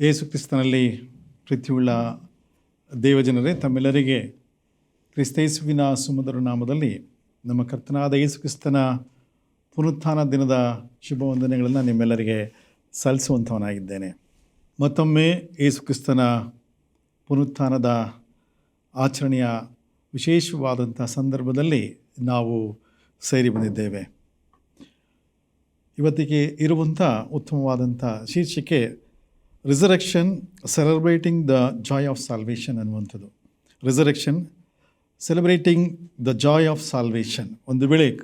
ಯೇಸು ಕ್ರಿಸ್ತನಲ್ಲಿ ಪ್ರೀತಿಯುಳ್ಳ ದೇವಜನರೇ, ತಮ್ಮೆಲ್ಲರಿಗೆ ಕ್ರಿಸ್ತೇಸುವಿನ ಸುಮಧುರ ನಾಮದಲ್ಲಿ ನಮ್ಮ ಕರ್ತನಾದ ಯೇಸು ಕ್ರಿಸ್ತನ ಪುನರುತ್ಥಾನ ದಿನದ ಶುಭ ವಂದನೆಗಳನ್ನು ನಿಮ್ಮೆಲ್ಲರಿಗೆ ಸಲ್ಲಿಸುವಂಥವನಾಗಿದ್ದೇನೆ. ಮತ್ತೊಮ್ಮೆ ಯೇಸು ಕ್ರಿಸ್ತನ ಪುನರುತ್ಥಾನದ ಆಚರಣೆಯ ವಿಶೇಷವಾದಂಥ ಸಂದರ್ಭದಲ್ಲಿ ನಾವು ಸೇರಿ ಬಂದಿದ್ದೇವೆ. ಇವತ್ತಿಗೆ ಇರುವಂಥ ಉತ್ತಮವಾದಂಥ ಶೀರ್ಷಿಕೆ resurrection celebrating the joy of salvation ಅನ್ನುವಂಥದ್ದು. Resurrection celebrating the joy of salvation. ಒಂದು ವೇಳೆ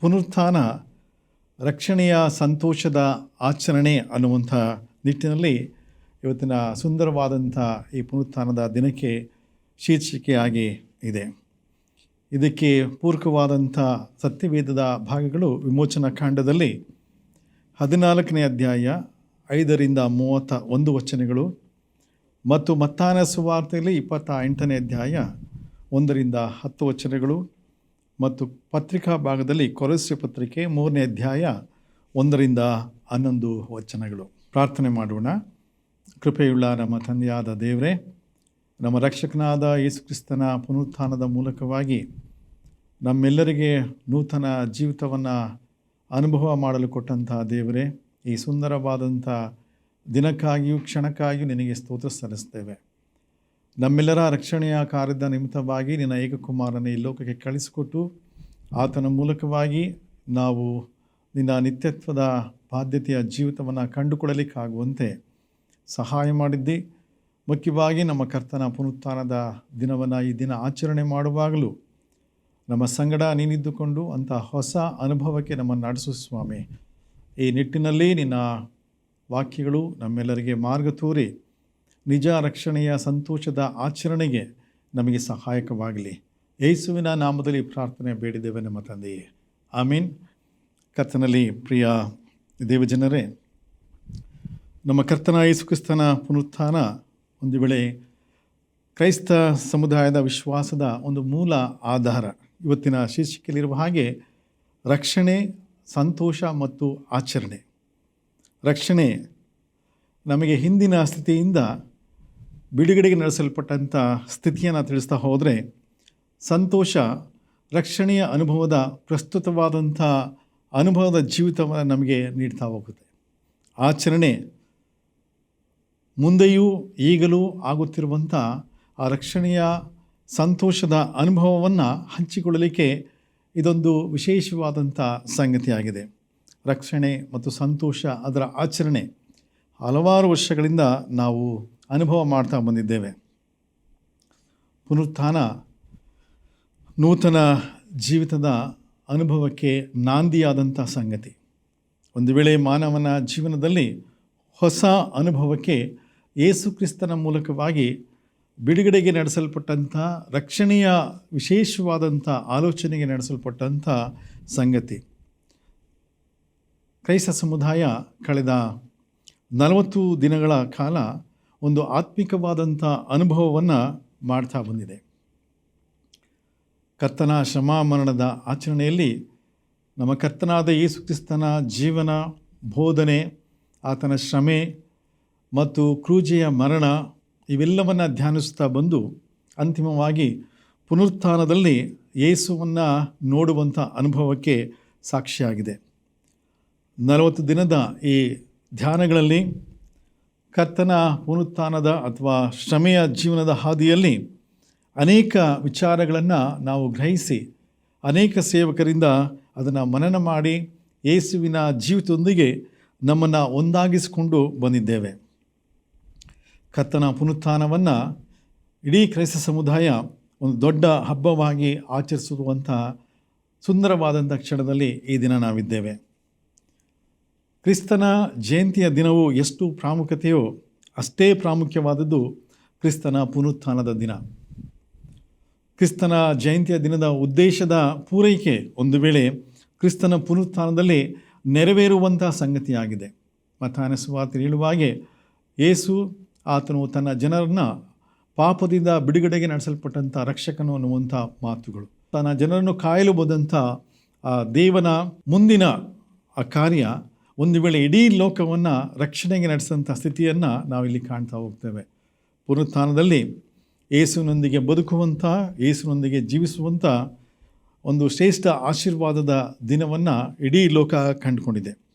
ಪುನರುತ್ಥಾನ ರಕ್ಷಣೆಯ ಸಂತೋಷದ ಆಚರಣೆ ಅನ್ನುವಂಥ ನಿಟ್ಟಿನಲ್ಲಿ ಇವತ್ತಿನ ಸುಂದರವಾದಂಥ ಈ ಪುನರುತ್ಥಾನದ ದಿನಕ್ಕೆ ಶೀರ್ಷಿಕೆಯಾಗಿ ಇದೆ. ಇದಕ್ಕೆ ಪೂರಕವಾದಂಥ ಸತ್ಯವೇದದ ಭಾಗಗಳು ವಿಮೋಚನಾ ಕಾಂಡದಲ್ಲಿ ಹದಿನಾಲ್ಕನೇ ಅಧ್ಯಾಯ ಐದರಿಂದ ಮೂವತ್ತ ಒಂದು ವಚನಗಳು ಮತ್ತು ಮತ್ತಾನ ಸುವಾರ್ತೆಯಲ್ಲಿ ಇಪ್ಪತ್ತ ಎಂಟನೇ ಅಧ್ಯಾಯ ಒಂದರಿಂದ ಹತ್ತು ವಚನಗಳು ಮತ್ತು ಪತ್ರಿಕಾ ಭಾಗದಲ್ಲಿ ಕೊರಸ್ಯ ಪತ್ರಿಕೆ ಮೂರನೇ ಅಧ್ಯಾಯ ಒಂದರಿಂದ ಹನ್ನೊಂದು ವಚನಗಳು. ಪ್ರಾರ್ಥನೆ ಮಾಡೋಣ. ಕೃಪೆಯುಳ್ಳ ನಮ್ಮ ತಂದೆಯಾದ ದೇವರೇ, ನಮ್ಮ ರಕ್ಷಕನಾದ ಯೇಸುಕ್ರಿಸ್ತನ ಪುನರುತ್ಥಾನದ ಮೂಲಕವಾಗಿ ನಮ್ಮೆಲ್ಲರಿಗೆ ನೂತನ ಜೀವಿತವನ್ನು ಅನುಭವ ಮಾಡಲು ಕೊಟ್ಟಂತಹ ದೇವರೇ ಈ ಸುಂದರವಾದಂಥ ದಿನಕ್ಕಾಗಿಯೂ ಕ್ಷಣಕ್ಕಾಗಿಯೂ ನಿನಗೆ ಸ್ತೋತ್ರ ಸಲ್ಲಿಸ್ತೇವೆ. ನಮ್ಮೆಲ್ಲರ ರಕ್ಷಣೆಯ ಕಾರ್ಯದ ನಿಮಿತ್ತವಾಗಿ ನಿನ್ನ ಏಕಕುಮಾರನೇ ಈ ಲೋಕಕ್ಕೆ ಕಳಿಸಿಕೊಟ್ಟು ಆತನ ಮೂಲಕವಾಗಿ ನಾವು ನಿನ್ನ ನಿತ್ಯತ್ವದ ಬಾಧ್ಯತೆಯ ಜೀವಿತವನ್ನು ಕಂಡುಕೊಳ್ಳಲಿಕ್ಕಾಗುವಂತೆ ಸಹಾಯ ಮಾಡಿದ್ದಿ. ಮುಖ್ಯವಾಗಿ ನಮ್ಮ ಕರ್ತನ ಪುನರುತ್ಥಾನದ ದಿನವನ್ನು ಈ ದಿನ ಆಚರಣೆ ಮಾಡುವಾಗಲೂ ನಮ್ಮ ಸಂಗಡ ನೀನಿದ್ದುಕೊಂಡು ಅಂತ ಹೊಸ ಅನುಭವಕ್ಕೆ ನಮ್ಮನ್ನು ನಡೆಸು ಸ್ವಾಮಿ. ಈ ನಿಟ್ಟಿನಲ್ಲಿ ನಿನ್ನ ವಾಕ್ಯಗಳು ನಮ್ಮೆಲ್ಲರಿಗೆ ಮಾರ್ಗ ತೋರಿ ನಿಜ ರಕ್ಷಣೆಯ ಸಂತೋಷದ ಆಚರಣೆಗೆ ನಮಗೆ ಸಹಾಯಕವಾಗಲಿ. ಯೇಸುವಿನ ನಾಮದಲ್ಲಿ ಪ್ರಾರ್ಥನೆ ಬೇಡಿದ್ದೇವೆ ನಮ್ಮ ತಂದೆಯೇ. ಮೀನ್ ಕರ್ತನಲ್ಲಿ ಪ್ರಿಯ ದೇವಜನರೇ, ನಮ್ಮ ಕರ್ತನ ಯೇಸುಕ್ರಿಸ್ತನ ಪುನರುತ್ಥಾನ ಒಂದು ವೇಳೆ ಕ್ರೈಸ್ತ ಸಮುದಾಯದ ವಿಶ್ವಾಸದ ಒಂದು ಮೂಲ ಆಧಾರ ಇವತ್ತಿನ ಶೀರ್ಷಿಕೆಯಲ್ಲಿರುವ ಹಾಗೆ ರಕ್ಷಣೆ ಸಂತೋಷ ಮತ್ತು ಆಚರಣೆ. ರಕ್ಷಣೆ ನಮಗೆ ಹಿಂದಿನ ಸ್ಥಿತಿಯಿಂದ ಬಿಡುಗಡೆಗೆ ನಡೆಸಲ್ಪಟ್ಟಂಥ ಸ್ಥಿತಿಯನ್ನು ತಿಳಿಸ್ತಾ ಹೋದರೆ, ಸಂತೋಷ ರಕ್ಷಣೆಯ ಅನುಭವದ ಪ್ರಸ್ತುತವಾದಂಥ ಅನುಭವದ ಜೀವಿತವನ್ನು ನಮಗೆ ನೀಡ್ತಾ ಹೋಗುತ್ತೆ. ಆಚರಣೆ ಮುಂದೆಯೂ ಈಗಲೂ ಆಗುತ್ತಿರುವಂಥ ಆ ರಕ್ಷಣೆಯ ಸಂತೋಷದ ಅನುಭವವನ್ನು ಹಂಚಿಕೊಳ್ಳಲಿಕ್ಕೆ ಇದೊಂದು ವಿಶೇಷವಾದಂಥ ಸಂಗತಿಯಾಗಿದೆ. ರಕ್ಷಣೆ ಮತ್ತು ಸಂತೋಷ ಅದರ ಆಚರಣೆ. ಹಲವಾರು ವರ್ಷಗಳಿಂದ ನಾವು ಅನುಭವ ಮಾಡ್ತಾ ಬಂದಿದ್ದೇವೆ. ಪುನರುತ್ಥಾನ ನೂತನ ಜೀವಿತದ ಅನುಭವಕ್ಕೆ ನಾಂದಿಯಾದಂಥ ಸಂಗತಿ. ಒಂದು ವೇಳೆ ಮಾನವನ ಜೀವನದಲ್ಲಿ ಹೊಸ ಅನುಭವಕ್ಕೆ ಯೇಸುಕ್ರಿಸ್ತನ ಮೂಲಕವಾಗಿ ಬಿಡುಗಡೆಗೆ ನಡೆಸಲ್ಪಟ್ಟಂಥ, ರಕ್ಷಣೆಯ ವಿಶೇಷವಾದಂಥ ಆಲೋಚನೆಗೆ ನಡೆಸಲ್ಪಟ್ಟಂಥ ಸಂಗತಿ. ಕ್ರೈಸ್ತ ಸಮುದಾಯ ಕಳೆದ ನಲವತ್ತು ದಿನಗಳ ಕಾಲ ಒಂದು ಆತ್ಮಿಕವಾದಂಥ ಅನುಭವವನ್ನು ಮಾಡ್ತಾ ಬಂದಿದೆ. ಕರ್ತನ ಶ್ರಮ ಮರಣದ ಆಚರಣೆಯಲ್ಲಿ ನಮ್ಮ ಕರ್ತನಾದ ಯೇಸು ಕ್ರಿಸ್ತನ ಜೀವನ, ಬೋಧನೆ, ಆತನ ಶ್ರಮೆ ಮತ್ತು ಕ್ರೂಜೆಯ ಮರಣ ಇವೆಲ್ಲವನ್ನು ಧ್ಯಾನಿಸ್ತಾ ಬಂದು ಅಂತಿಮವಾಗಿ ಪುನರುತ್ಥಾನದಲ್ಲಿ ಯೇಸುವನ್ನು ನೋಡುವಂಥ ಅನುಭವಕ್ಕೆ ಸಾಕ್ಷಿಯಾಗಿದೆ. ನಲವತ್ತು ದಿನದ ಈ ಧ್ಯಾನಗಳಲ್ಲಿ ಕರ್ತನ ಪುನರುತ್ಥಾನದ ಅಥವಾ ಶ್ರಮೆಯ ಜೀವನದ ಹಾದಿಯಲ್ಲಿ ಅನೇಕ ವಿಚಾರಗಳನ್ನು ನಾವು ಗ್ರಹಿಸಿ ಅನೇಕ ಸೇವಕರಿಂದ ಅದನ್ನು ಮನನ ಮಾಡಿ ಯೇಸುವಿನ ಜೀವಿತದೊಂದಿಗೆ ನಮ್ಮನ್ನು ಒಂದಾಗಿಸಿಕೊಂಡು ಬಂದಿದ್ದೇವೆ. ಕರ್ತನ ಪುನರುತ್ಥಾನವನ್ನು ಇಡೀ ಕ್ರೈಸ್ತ ಸಮುದಾಯ ಒಂದು ದೊಡ್ಡ ಹಬ್ಬವಾಗಿ ಆಚರಿಸುವಂಥ ಸುಂದರವಾದಂಥ ಕ್ಷಣದಲ್ಲಿ ಈ ದಿನ ನಾವಿದ್ದೇವೆ. ಕ್ರಿಸ್ತನ ಜಯಂತಿಯ ದಿನವು ಎಷ್ಟು ಪ್ರಾಮುಖ್ಯತೆಯೋ ಅಷ್ಟೇ ಪ್ರಾಮುಖ್ಯವಾದದ್ದು ಕ್ರಿಸ್ತನ ಪುನರುತ್ಥಾನದ ದಿನ. ಕ್ರಿಸ್ತನ ಜಯಂತಿಯ ದಿನದ ಉದ್ದೇಶದ ಪೂರೈಕೆ ಒಂದು ವೇಳೆ ಕ್ರಿಸ್ತನ ಪುನರುತ್ಥಾನದಲ್ಲಿ ನೆರವೇರುವಂಥ ಸಂಗತಿಯಾಗಿದೆ. ಮತಾನ ಸುವಾರ್ತೆ ಹೇಳುವ ಹಾಗೆ, ಯೇಸು ಆತನು ತನ್ನ ಜನರನ್ನು ಪಾಪದಿಂದ ಬಿಡುಗಡೆಗೆ ನಡೆಸಲ್ಪಟ್ಟಂಥ ರಕ್ಷಕನು ಅನ್ನುವಂಥ ಮಾತುಗಳು. ತನ್ನ ಜನರನ್ನು ಕಾಯಲು ಬಂದಂಥ ಆ ದೇವನ ಮುಂದಿನ ಆ ಕಾರ್ಯ ಒಂದು ವೇಳೆ ಇಡೀ ಲೋಕವನ್ನು ರಕ್ಷಣೆಗೆ ನಡೆಸಿದಂಥ ಸ್ಥಿತಿಯನ್ನು ನಾವಿಲ್ಲಿ ಕಾಣ್ತಾ ಹೋಗ್ತೇವೆ. ಪುನರುತ್ಥಾನದಲ್ಲಿ ಯೇಸುವಿನೊಂದಿಗೆ ಬದುಕುವಂಥ ಯೇಸುವಿನೊಂದಿಗೆ ಜೀವಿಸುವಂಥ ಒಂದು ಶ್ರೇಷ್ಠ ಆಶೀರ್ವಾದದ ದಿನವನ್ನು ಇಡೀ ಲೋಕ ಕಂಡುಕೊಂಡಿದೆ.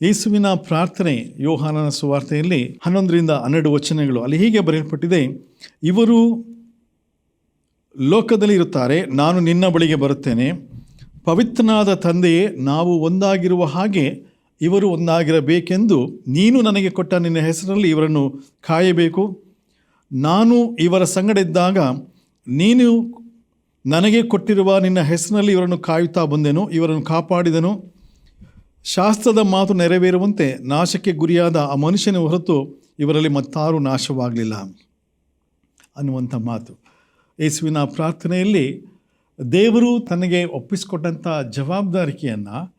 ಯೇಸುವಿನ ಪ್ರಾರ್ಥನೆ ಯೋಹಾನನ ಸುವಾರ್ತೆಯಲ್ಲಿ ಹನ್ನೊಂದರಿಂದ ಹನ್ನೆರಡು ವಚನಗಳು. ಅಲ್ಲಿ ಹೀಗೆ ಬರೆಯಲ್ಪಟ್ಟಿದೆ, ಇವರು ಲೋಕದಲ್ಲಿ ಇರುತ್ತಾರೆ, ನಾನು ನಿನ್ನ ಬಳಿಗೆ ಬರುತ್ತೇನೆ. ಪವಿತ್ರನಾದ ತಂದೆಯೇ, ನಾವು ಒಂದಾಗಿರುವ ಹಾಗೆ ಇವರು ಒಂದಾಗಿರಬೇಕೆಂದು ನೀನು ನನಗೆ ಕೊಟ್ಟ ನಿನ್ನ ಹೆಸರಲ್ಲಿ ಇವರನ್ನು ಕಾಯಬೇಕು. ನಾನು ಇವರ ಸಂಗಡ ಇದ್ದಾಗ ನೀನು ನನಗೆ ಕೊಟ್ಟಿರುವ ನಿನ್ನ ಹೆಸರಿನಲ್ಲಿ ಇವರನ್ನು ಕಾಯುತ್ತಾ ಬಂದೆನು, ಇವರನ್ನು ಕಾಪಾಡಿದನು. ಶಾಸ್ತ್ರದ ಮಾತು ನೆರವೇರುವಂತೆ ನಾಶಕ್ಕೆ ಗುರಿಯಾದ ಆ ಮನುಷ್ಯನ ಹೊರತು ಇವರಲ್ಲಿ ಮತ್ತಾರು ನಾಶವಾಗಲಿಲ್ಲ. ಅನ್ನುವಂಥ ಮಾತು. ಯೇಸುವಿನ ಪ್ರಾರ್ಥನೆಯಲ್ಲಿ ದೇವರು ತನಗೆ ಒಪ್ಪಿಸಿಕೊಟ್ಟಂಥ ಜವಾಬ್ದಾರಿಕೆಯನ್ನು,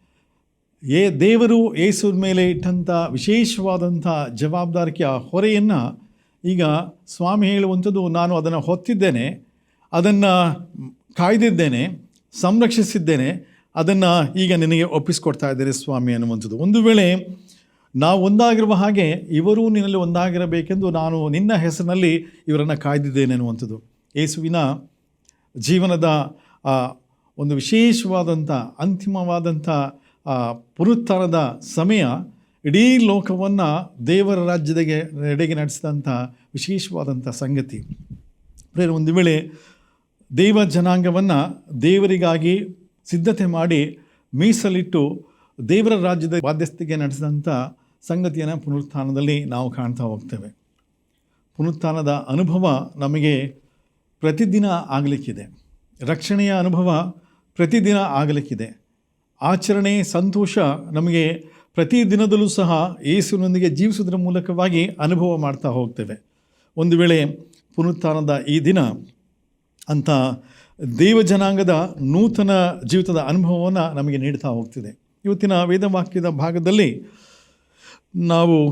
ಏ ದೇವರು ಯೇಸುವಿನ ಮೇಲೆ ಇಟ್ಟಂಥ ವಿಶೇಷವಾದಂಥ ಜವಾಬ್ದಾರಿಕೆಯ ಹೊರೆಯನ್ನು ಈಗ ಸ್ವಾಮಿ ಹೇಳುವಂಥದ್ದು, ನಾನು ಅದನ್ನು ಹೊತ್ತಿದ್ದೇನೆ, ಅದನ್ನು ಕಾಯ್ದಿದ್ದೇನೆ, ಸಂರಕ್ಷಿಸಿದ್ದೇನೆ ಅದನ್ನು ಈಗ ನಿನಗೆ ಒಪ್ಪಿಸ್ಕೊಡ್ತಾ ಇದ್ದೇನೆ ಸ್ವಾಮಿ ಅನ್ನುವಂಥದ್ದು ಒಂದು ವೇಳೆ ನಾವು ಒಂದಾಗಿರುವ ಹಾಗೆ ಇವರೂ ನಿನ್ನಲ್ಲಿ ಒಂದಾಗಿರಬೇಕೆಂದು ನಾನು ನಿನ್ನ ಹೆಸರಿನಲ್ಲಿ ಇವರನ್ನು ಕಾಯ್ದಿದ್ದೇನೆ ಅನ್ನುವಂಥದ್ದು. ಯೇಸುವಿನ ಜೀವನದ ಒಂದು ವಿಶೇಷವಾದಂಥ, ಅಂತಿಮವಾದಂಥ ಪುರುತ್ತರದ ಸಮಯ ಇಡೀ ಲೋಕವನ್ನು ದೇವರ ರಾಜ್ಯದಗೆ, ಎಡೆಗೆ ನಡೆಸಿದಂಥ ವಿಶೇಷವಾದಂಥ ಸಂಗತಿ. ಪ್ರೇರ ಒಂದು ವೇಳೆ ದೇವ ಜನಾಂಗವನ್ನು ದೇವರಿಗಾಗಿ ಸಿದ್ಧತೆ ಮಾಡಿ ಮೀಸಲಿಟ್ಟು ದೇವರ ರಾಜ್ಯದ ಬಾಧ್ಯಸ್ಥಿಗೆ ನಡೆಸಿದಂಥ ಸಂಗತಿಯನ್ನು ಪುನರುತ್ಥಾನದಲ್ಲಿ ನಾವು ಕಾಣ್ತಾ ಹೋಗ್ತೇವೆ. ಪುನರುತ್ಥಾನದ ಅನುಭವ ನಮಗೆ ಪ್ರತಿದಿನ ಆಗಲಿಕ್ಕಿದೆ. ರಕ್ಷಣೆಯ ಅನುಭವ ಪ್ರತಿದಿನ ಆಗಲಿಕ್ಕಿದೆ. ಆಚರಣೆ, ಸಂತೋಷ ನಮಗೆ ಪ್ರತಿದಿನದಲ್ಲೂ ಸಹ ಯೇಸುವಿನೊಂದಿಗೆ ಜೀವಿಸುವುದರ ಮೂಲಕವಾಗಿ ಅನುಭವ ಮಾಡ್ತಾ ಹೋಗ್ತೇವೆ. ಒಂದು ವೇಳೆ ಪುನರುತ್ಥಾನದ ಈ ದಿನ ಅಂತ ದೇವ ಜನಾಂಗದ ನೂತನ ಜೀವಿತದ ಅನುಭವವನ್ನು ನಮಗೆ ನೀಡ್ತಾ ಹೋಗ್ತಿದೆ. ಇವತ್ತಿನ ವೇದವಾಕ್ಯದ ಭಾಗದಲ್ಲಿ ನಾವು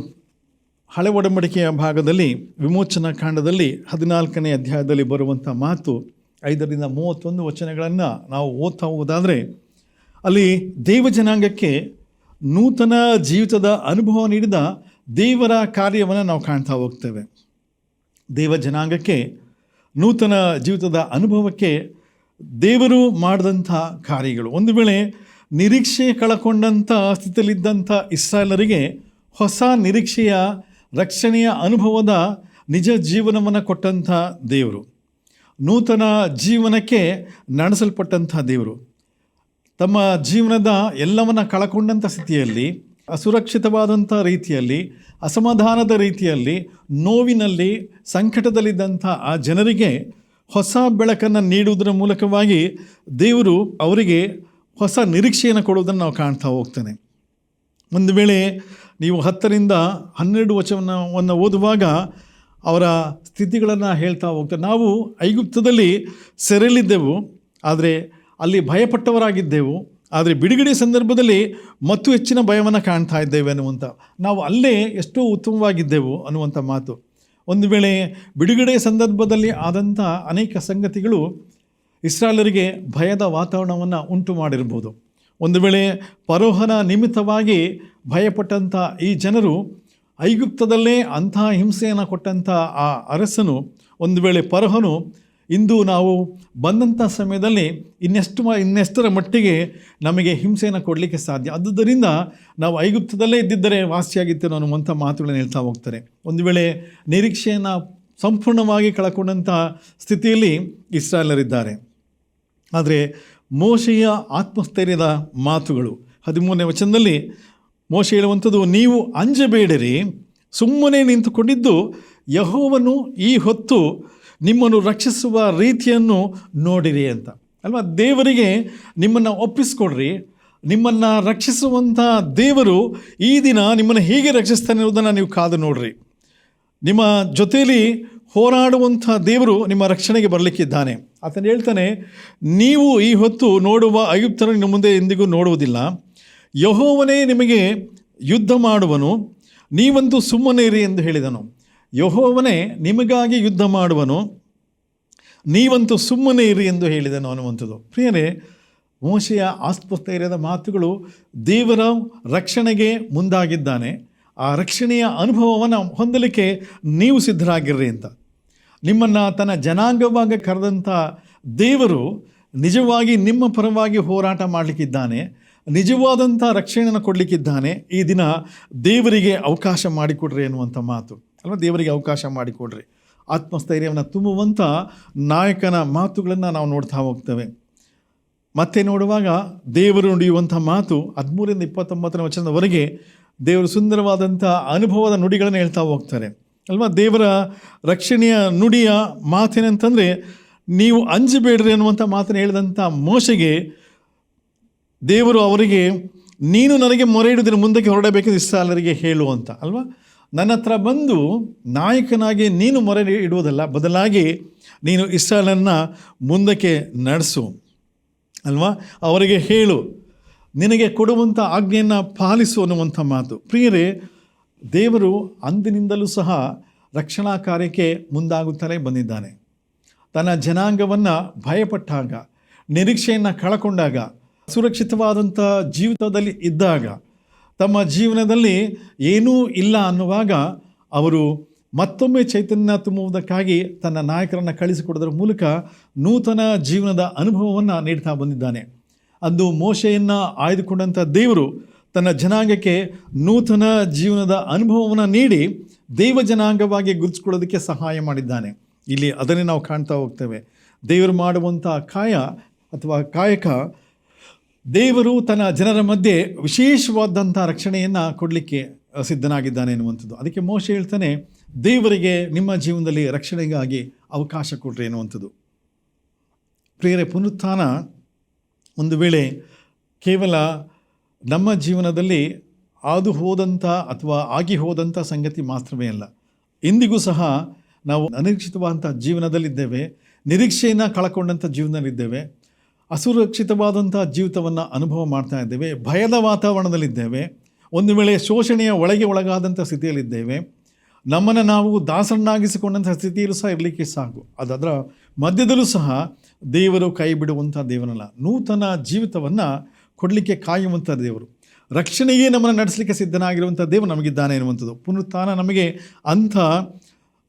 ಹಳೆ ಒಡಂಬಡಿಕೆಯ ಭಾಗದಲ್ಲಿ ವಿಮೋಚನಾ ಕಾಂಡದಲ್ಲಿ ಹದಿನಾಲ್ಕನೇ ಅಧ್ಯಾಯದಲ್ಲಿ ಬರುವಂಥ ಮಾತು ಐದರಿಂದ ಮೂವತ್ತೊಂದು ವಚನಗಳನ್ನು ನಾವು ಓದ್ತಾ ಹೋಗೋದಾದರೆ ಅಲ್ಲಿ ದೇವ ಜನಾಂಗಕ್ಕೆ ನೂತನ ಜೀವಿತದ ಅನುಭವ ನೀಡಿದ ದೇವರ ಕಾರ್ಯವನ್ನು ನಾವು ಕಾಣ್ತಾ ಹೋಗ್ತೇವೆ. ದೇವ ಜನಾಂಗಕ್ಕೆ ನೂತನ ಜೀವಿತದ ಅನುಭವಕ್ಕೆ ದೇವರು ಮಾಡಿದಂಥ ಕಾರ್ಯಗಳು. ಒಂದು ವೇಳೆ ನಿರೀಕ್ಷೆ ಕಳಕೊಂಡಂಥ ಸ್ಥಿತಿಯಲ್ಲಿದ್ದಂಥ ಇಸ್ರಾಯೇಲರಿಗೆ ಹೊಸ ನಿರೀಕ್ಷೆಯ ರಕ್ಷಣೆಯ ಅನುಭವದ ನಿಜ ಜೀವನವನ್ನು ಕೊಟ್ಟಂಥ ದೇವರು. ನೂತನ ಜೀವನಕ್ಕೆ ನಡೆಸಲ್ಪಟ್ಟಂಥ ದೇವರು. ತಮ್ಮ ಜೀವನದ ಎಲ್ಲವನ್ನು ಕಳಕೊಂಡಂಥ ಸ್ಥಿತಿಯಲ್ಲಿ ಅಸುರಕ್ಷಿತವಾದಂಥ ರೀತಿಯಲ್ಲಿ, ಅಸಮಾಧಾನದ ರೀತಿಯಲ್ಲಿ, ನೋವಿನಲ್ಲಿ ಸಂಕಟದಲ್ಲಿದ್ದಂಥ ಆ ಜನರಿಗೆ ಹೊಸ ಬೆಳಕನ್ನು ನೀಡುವುದರ ಮೂಲಕವಾಗಿ ದೇವರು ಅವರಿಗೆ ಹೊಸ ನಿರೀಕ್ಷೆಯನ್ನು ಕೊಡುವುದನ್ನು ನಾವು ಕಾಣ್ತಾ ಹೋಗ್ತೇನೆ. ಒಂದು ವೇಳೆ ನೀವು ಹತ್ತರಿಂದ ಹನ್ನೆರಡು ವಚನವನ್ನು ಓದುವಾಗ ಅವರ ಸ್ಥಿತಿಗಳನ್ನು ಹೇಳ್ತಾ ಹೋಗ್ತಾರೆ ನಾವು ಐಗುಪ್ತದಲ್ಲಿ ಸೆರೆಯಲ್ಲಿದ್ದೆವು, ಆದರೆ ಅಲ್ಲಿ ಭಯಪಟ್ಟವರಾಗಿದ್ದೆವು. ಆದರೆ ಬಿಡುಗಡೆ ಸಂದರ್ಭದಲ್ಲಿ ಮತ್ತು ಹೆಚ್ಚಿನ ಭಯವನ್ನು ಕಾಣ್ತಾ ಇದ್ದೇವೆ ಅನ್ನುವಂಥ. ನಾವು ಅಲ್ಲೇ ಎಷ್ಟೋ ಉತ್ತಮವಾಗಿದ್ದೆವು ಅನ್ನುವಂಥ ಮಾತು. ಒಂದು ವೇಳೆ ಬಿಡುಗಡೆ ಸಂದರ್ಭದಲ್ಲಿ ಆದಂಥ ಅನೇಕ ಸಂಗತಿಗಳು ಇಸ್ರಾಲರಿಗೆ ಭಯದ ವಾತಾವರಣವನ್ನು ಉಂಟು ಮಾಡಿರ್ಬೋದು. ಒಂದು ವೇಳೆ ಪರೋಹನ ನಿಮಿತ್ತವಾಗಿ ಭಯಪಟ್ಟಂಥ ಈ ಜನರು ಐಗುಪ್ತದಲ್ಲೇ ಅಂತಹ ಹಿಂಸೆಯನ್ನು ಕೊಟ್ಟಂಥ ಆ ಅರಸನು, ಒಂದು ವೇಳೆ ಪರೋಹನು ಇಂದು ನಾವು ಬಂದಂಥ ಸಮಯದಲ್ಲಿ ಇನ್ನೆಷ್ಟು ಮ, ಇನ್ನೆಷ್ಟರ ಮಟ್ಟಿಗೆ ನಮಗೆ ಹಿಂಸೆಯನ್ನು ಕೊಡಲಿಕ್ಕೆ ಸಾಧ್ಯ? ಆದುದರಿಂದ ನಾವು ಐಗುಪ್ತದಲ್ಲೇ ಇದ್ದಿದ್ದರೆ ವಾಸಿಯಾಗಿತ್ತೇನೋ ಅನ್ನುವಂಥ ಮಾತುಗಳನ್ನು ಹೇಳ್ತಾ ಹೋಗ್ತಾರೆ. ಒಂದು ವೇಳೆ ನಿರೀಕ್ಷೆಯನ್ನು ಸಂಪೂರ್ಣವಾಗಿ ಕಳ್ಕೊಂಡಂಥ ಸ್ಥಿತಿಯಲ್ಲಿ ಇಸ್ರಾಯೇಲರಿದ್ದಾರೆ. ಆದರೆ ಮೋಶೆಯ ಆತ್ಮಸ್ಥೈರ್ಯದ ಮಾತುಗಳು, ಹದಿಮೂರನೇ ವಚನದಲ್ಲಿ ಮೋಶೆ ಹೇಳುವಂಥದ್ದು, ನೀವು ಅಂಜಬೇಡಿರಿ, ಸುಮ್ಮನೆ ನಿಂತುಕೊಂಡಿದ್ದು ಯಹೋವನು ಈ ಹೊತ್ತು ನಿಮ್ಮನ್ನು ರಕ್ಷಿಸುವ ರೀತಿಯನ್ನು ನೋಡಿರಿ ಅಂತ. ಅಲ್ವಾ? ದೇವರಿಗೆ ನಿಮ್ಮನ್ನು ಒಪ್ಪಿಸ್ಕೊಡ್ರಿ. ನಿಮ್ಮನ್ನು ರಕ್ಷಿಸುವಂಥ ದೇವರು ಈ ದಿನ ನಿಮ್ಮನ್ನು ಹೇಗೆ ರಕ್ಷಿಸ್ತಾನೆ ಅನ್ನೋದನ್ನು ನೀವು ಕಾದು ನೋಡ್ರಿ. ನಿಮ್ಮ ಜೊತೆಯಲ್ಲಿ ಹೋರಾಡುವಂಥ ದೇವರು ನಿಮ್ಮ ರಕ್ಷಣೆಗೆ ಬರಲಿಕ್ಕಿದ್ದಾನೆ. ಆತನು ಹೇಳ್ತಾನೆ, ನೀವು ಈ ಹೊತ್ತು ನೋಡುವ ಆಯುಕ್ತರು ನಿಮ್ಮ ಮುಂದೆ ಎಂದಿಗೂ ನೋಡುವುದಿಲ್ಲ. ಯಹೋವನೇ ನಿಮಗೆ ಯುದ್ಧ ಮಾಡುವನು. ನೀವಂತೂ ಸುಮ್ಮನೆ ಇರಿ ಎಂದು ಹೇಳಿದನು. ಯಹೋವನೇ ನಿಮಗಾಗಿ ಯುದ್ಧ ಮಾಡುವನು. ನೀವಂತೂ ಸುಮ್ಮನೆ ಇರಿ ಎಂದು ಹೇಳಿದನು ಅನ್ನುವಂಥದ್ದು. ಪ್ರಿಯರೇ, ಮೋಶೆಯ ಆಸ್ಪತ್ರೆಯದ ಮಾತುಗಳು ದೇವರ ರಕ್ಷಣೆಗೆ ಮುಂದಾಗಿದ್ದಾನೆ. ಆ ರಕ್ಷಣೆಯ ಅನುಭವವನ್ನು ಹೊಂದಲಿಕ್ಕೆ ನೀವು ಸಿದ್ಧರಾಗಿರ್ರಿ ಅಂತ. ನಿಮ್ಮನ್ನು ತನ್ನ ಜನಾಂಗವಾಗಿ ಕರೆದಂಥ ದೇವರು ನಿಜವಾಗಿ ನಿಮ್ಮ ಪರವಾಗಿ ಹೋರಾಟ ಮಾಡಲಿಕ್ಕಿದ್ದಾನೆ, ನಿಜವಾದಂಥ ರಕ್ಷಣೆಯನ್ನು ಕೊಡಲಿಕ್ಕಿದ್ದಾನೆ. ಈ ದಿನ ದೇವರಿಗೆ ಅವಕಾಶ ಮಾಡಿಕೊಡ್ರಿ ಎನ್ನುವಂಥ ಮಾತು. ಅಲ್ವಾ ದೇವರಿಗೆ ಅವಕಾಶ ಮಾಡಿಕೊಡ್ರಿ. ಆತ್ಮಸ್ಥೈರ್ಯವನ್ನು ತುಂಬುವಂಥ ನಾಯಕನ ಮಾತುಗಳನ್ನು ನಾವು ನೋಡ್ತಾ ಹೋಗ್ತೇವೆ. ಮತ್ತೆ ನೋಡುವಾಗ ದೇವರು ನುಡಿಯುವಂಥ ಮಾತು ಹದಿಮೂರಿಂದ ಇಪ್ಪತ್ತೊಂಬತ್ತನೇ ವಚನದವರೆಗೆ ದೇವರು ಸುಂದರವಾದಂಥ ಅನುಭವದ ನುಡಿಗಳನ್ನು ಹೇಳ್ತಾ ಹೋಗ್ತಾರೆ. ಅಲ್ವಾ? ದೇವರ ರಕ್ಷಣೆಯ ನುಡಿಯ ಮಾತೇನಂತಂದರೆ ನೀವು ಅಂಜಬೇಡ್ರಿ ಅನ್ನುವಂಥ ಮಾತನ್ನು ಹೇಳಿದಂಥ ಮೋಶೆಗೆ ದೇವರು ಅವರಿಗೆ, ನೀನು ನನಗೆ ಮೊರೆ ಇಡುವುದನ್ನು ಮುಂದಕ್ಕೆ ಹೊರಡಬೇಕೆಂದು ಇಸ್ರಾಲರಿಗೆ ಹೇಳು ಅಂತ. ಅಲ್ವಾ? ನನ್ನ ಹತ್ರ ಬಂದು ನಾಯಕನಾಗಿ ನೀನು ಮೊರೆ ಇಡುವುದಲ್ಲ, ಬದಲಾಗಿ ನೀನು ಇಸ್ರಾಲನ್ನು ಮುಂದಕ್ಕೆ ನಡೆಸು. ಅಲ್ವಾ? ಅವರಿಗೆ ಹೇಳು, ನಿನಗೆ ಕೊಡುವಂಥ ಆಜ್ಞೆಯನ್ನು ಪಾಲಿಸು ಅನ್ನುವಂಥ ಮಾತು. ಪ್ರಿಯರೇ, ದೇವರು ಅಂದಿನಿಂದಲೂ ಸಹ ರಕ್ಷಣಾ ಕಾರ್ಯಕ್ಕೆ ಮುಂದಾಗುತ್ತಲೇ ಬಂದಿದ್ದಾನೆ. ತನ್ನ ಜನಾಂಗವನ್ನು ಭಯಪಟ್ಟಾಗ, ನಿರೀಕ್ಷೆಯನ್ನು ಕಳಕೊಂಡಾಗ ಸುರಕ್ಷಿತವಾದಂಥ ಜೀವಿತದಲ್ಲಿ ಇದ್ದಾಗ ತಮ್ಮ ಜೀವನದಲ್ಲಿ ಏನೂ ಇಲ್ಲ ಅನ್ನುವಾಗ ಅವರು ಮತ್ತೊಮ್ಮೆ ಚೈತನ್ಯ ತುಂಬುವುದಕ್ಕಾಗಿ ತನ್ನ ನಾಯಕರನ್ನು ಕಳಿಸಿಕೊಡೋದ್ರ ಮೂಲಕ ನೂತನ ಜೀವನದ ಅನುಭವವನ್ನು ನೀಡ್ತಾ ಬಂದಿದ್ದಾನೆ. ಅಂದು ಮೋಶೆಯನ್ನು ಆಯ್ದುಕೊಂಡಂಥ ದೇವರು ತನ್ನ ಜನಾಂಗಕ್ಕೆ ನೂತನ ಜೀವನದ ಅನುಭವವನ್ನು ನೀಡಿ ದೈವ ಜನಾಂಗವಾಗಿ ಗುರುತಿಸ್ಕೊಳ್ಳೋದಕ್ಕೆ ಸಹಾಯ ಮಾಡಿದ್ದಾನೆ. ಇಲ್ಲಿ ಅದನ್ನೇ ನಾವು ಕಾಣ್ತಾ ಹೋಗ್ತೇವೆ. ದೇವರು ಮಾಡುವಂಥ ಕಾಯ ಅಥವಾ ಕಾಯಕ ದೇವರು ತನ್ನ ಜನರ ಮಧ್ಯೆ ವಿಶೇಷವಾದಂಥ ರಕ್ಷಣೆಯನ್ನು ಕೊಡಲಿಕ್ಕೆ ಸಿದ್ಧನಾಗಿದ್ದಾನೆ ಎನ್ನುವಂಥದ್ದು. ಅದಕ್ಕೆ ಮೋಶ ಹೇಳ್ತಾನೆ, ದೇವರಿಗೆ ನಿಮ್ಮ ಜೀವನದಲ್ಲಿ ರಕ್ಷಣೆಗಾಗಿ ಅವಕಾಶ ಕೊಡ್ರಿ ಎನ್ನುವಂಥದ್ದು. ಪ್ರಿಯರೇ, ಪುನರುತ್ಥಾನ ಒಂದು ವೇಳೆ ಕೇವಲ ನಮ್ಮ ಜೀವನದಲ್ಲಿ ಆದು ಹೋದಂಥ ಅಥವಾ ಆಗಿ ಹೋದಂಥ ಸಂಗತಿ ಮಾತ್ರವೇ ಅಲ್ಲ, ಇಂದಿಗೂ ಸಹ ನಾವು ಅನಿರೀಕ್ಷಿತವಾದಂಥ ಜೀವನದಲ್ಲಿದ್ದೇವೆ, ನಿರೀಕ್ಷೆಯನ್ನು ಕಳ್ಕೊಂಡಂಥ ಜೀವನದಲ್ಲಿದ್ದೇವೆ ಅಸುರಕ್ಷಿತವಾದಂಥ ಜೀವಿತವನ್ನು ಅನುಭವ ಮಾಡ್ತಾ ಇದ್ದೇವೆ. ಭಯದ ವಾತಾವರಣದಲ್ಲಿದ್ದೇವೆ. ಒಂದು ವೇಳೆ ಶೋಷಣೆಯ ಒಳಗೆ ಒಳಗಾದಂಥ ಸ್ಥಿತಿಯಲ್ಲಿದ್ದೇವೆ. ನಮ್ಮನ್ನು ನಾವು ದಾಸರನ್ನಾಗಿಸಿಕೊಂಡಂಥ ಸ್ಥಿತಿಯಲ್ಲೂ ಸಹ ಇರಲಿಕ್ಕೆ ಸಾಕು. ಅದರ ಮಧ್ಯದಲ್ಲೂ ಸಹ ದೇವರು ಕೈ ಬಿಡುವಂಥ ದೇವರಲ್ಲ ನೂತನ ಜೀವಿತವನ್ನು ಕೊಡಲಿಕ್ಕೆ ಕಾಯುವಂಥ ದೇವರು. ರಕ್ಷಣೆಯೇ ನಮ್ಮನ್ನು ನಡೆಸಲಿಕ್ಕೆ ಸಿದ್ಧನಾಗಿರುವಂಥ ದೇವರು ನಮಗಿದ್ದಾನೆ ಎನ್ನುವಂಥದ್ದು. ಪುನರುತ್ಥಾನ ನಮಗೆ ಅಂಥ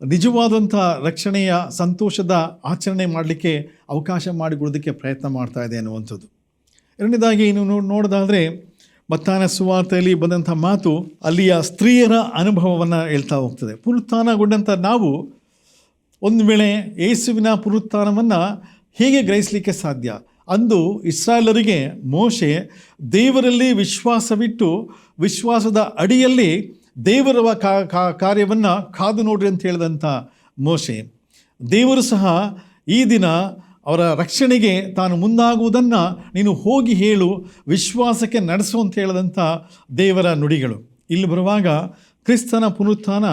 ನಿಜವಾದಂಥ ರಕ್ಷಣೆಯ ಸಂತೋಷದ ಆಚರಣೆ ಮಾಡಲಿಕ್ಕೆ ಅವಕಾಶ ಮಾಡಿಕೊಡೋದಕ್ಕೆ ಪ್ರಯತ್ನ ಮಾಡ್ತಾ ಇದೆ ಅನ್ನುವಂಥದ್ದು. ಎರಡನೇದಾಗಿ ಇನ್ನು ನೋಡಿ ನೋಡೋದಾದರೆ ಮತ್ತಾನ ಸುವಾರ್ತೆಯಲ್ಲಿ ಬಂದಂಥ ಮಾತು ಅಲ್ಲಿಯ ಸ್ತ್ರೀಯರ ಅನುಭವವನ್ನು ಹೇಳ್ತಾ ಹೋಗ್ತದೆ. ಪುನರುತ್ಥಾನಗೊಂಡಂಥ ನಾವು ಒಂದು ವೇಳೆ ಯೇಸುವಿನ ಪುನರುತ್ಥಾನವನ್ನು ಹೇಗೆ ಗ್ರಹಿಸಲಿಕ್ಕೆ ಸಾಧ್ಯ? ಅಂದು ಇಸ್ರಾಯೇಲರಿಗೆ ಮೋಶೆ ದೇವರಲ್ಲಿ ವಿಶ್ವಾಸವಿಟ್ಟು ವಿಶ್ವಾಸದ ಅಡಿಯಲ್ಲಿ ದೇವರ ಕಾರ್ಯವನ್ನು ಕಾದು ನೋಡ್ರಿ ಅಂತ ಹೇಳಿದಂಥ ಮೋಶೆ. ದೇವರು ಸಹ ಈ ದಿನ ಅವರ ರಕ್ಷಣೆಗೆ ತಾನು ಮುಂದಾಗುವುದನ್ನು ನೀನು ಹೋಗಿ ಹೇಳು, ವಿಶ್ವಾಸಕ್ಕೆ ನಡೆಸು ಅಂತ ಹೇಳಿದಂಥ ದೇವರ ನುಡಿಗಳು. ಇಲ್ಲಿ ಬರುವಾಗ ಕ್ರಿಸ್ತನ ಪುನರುತ್ಥಾನ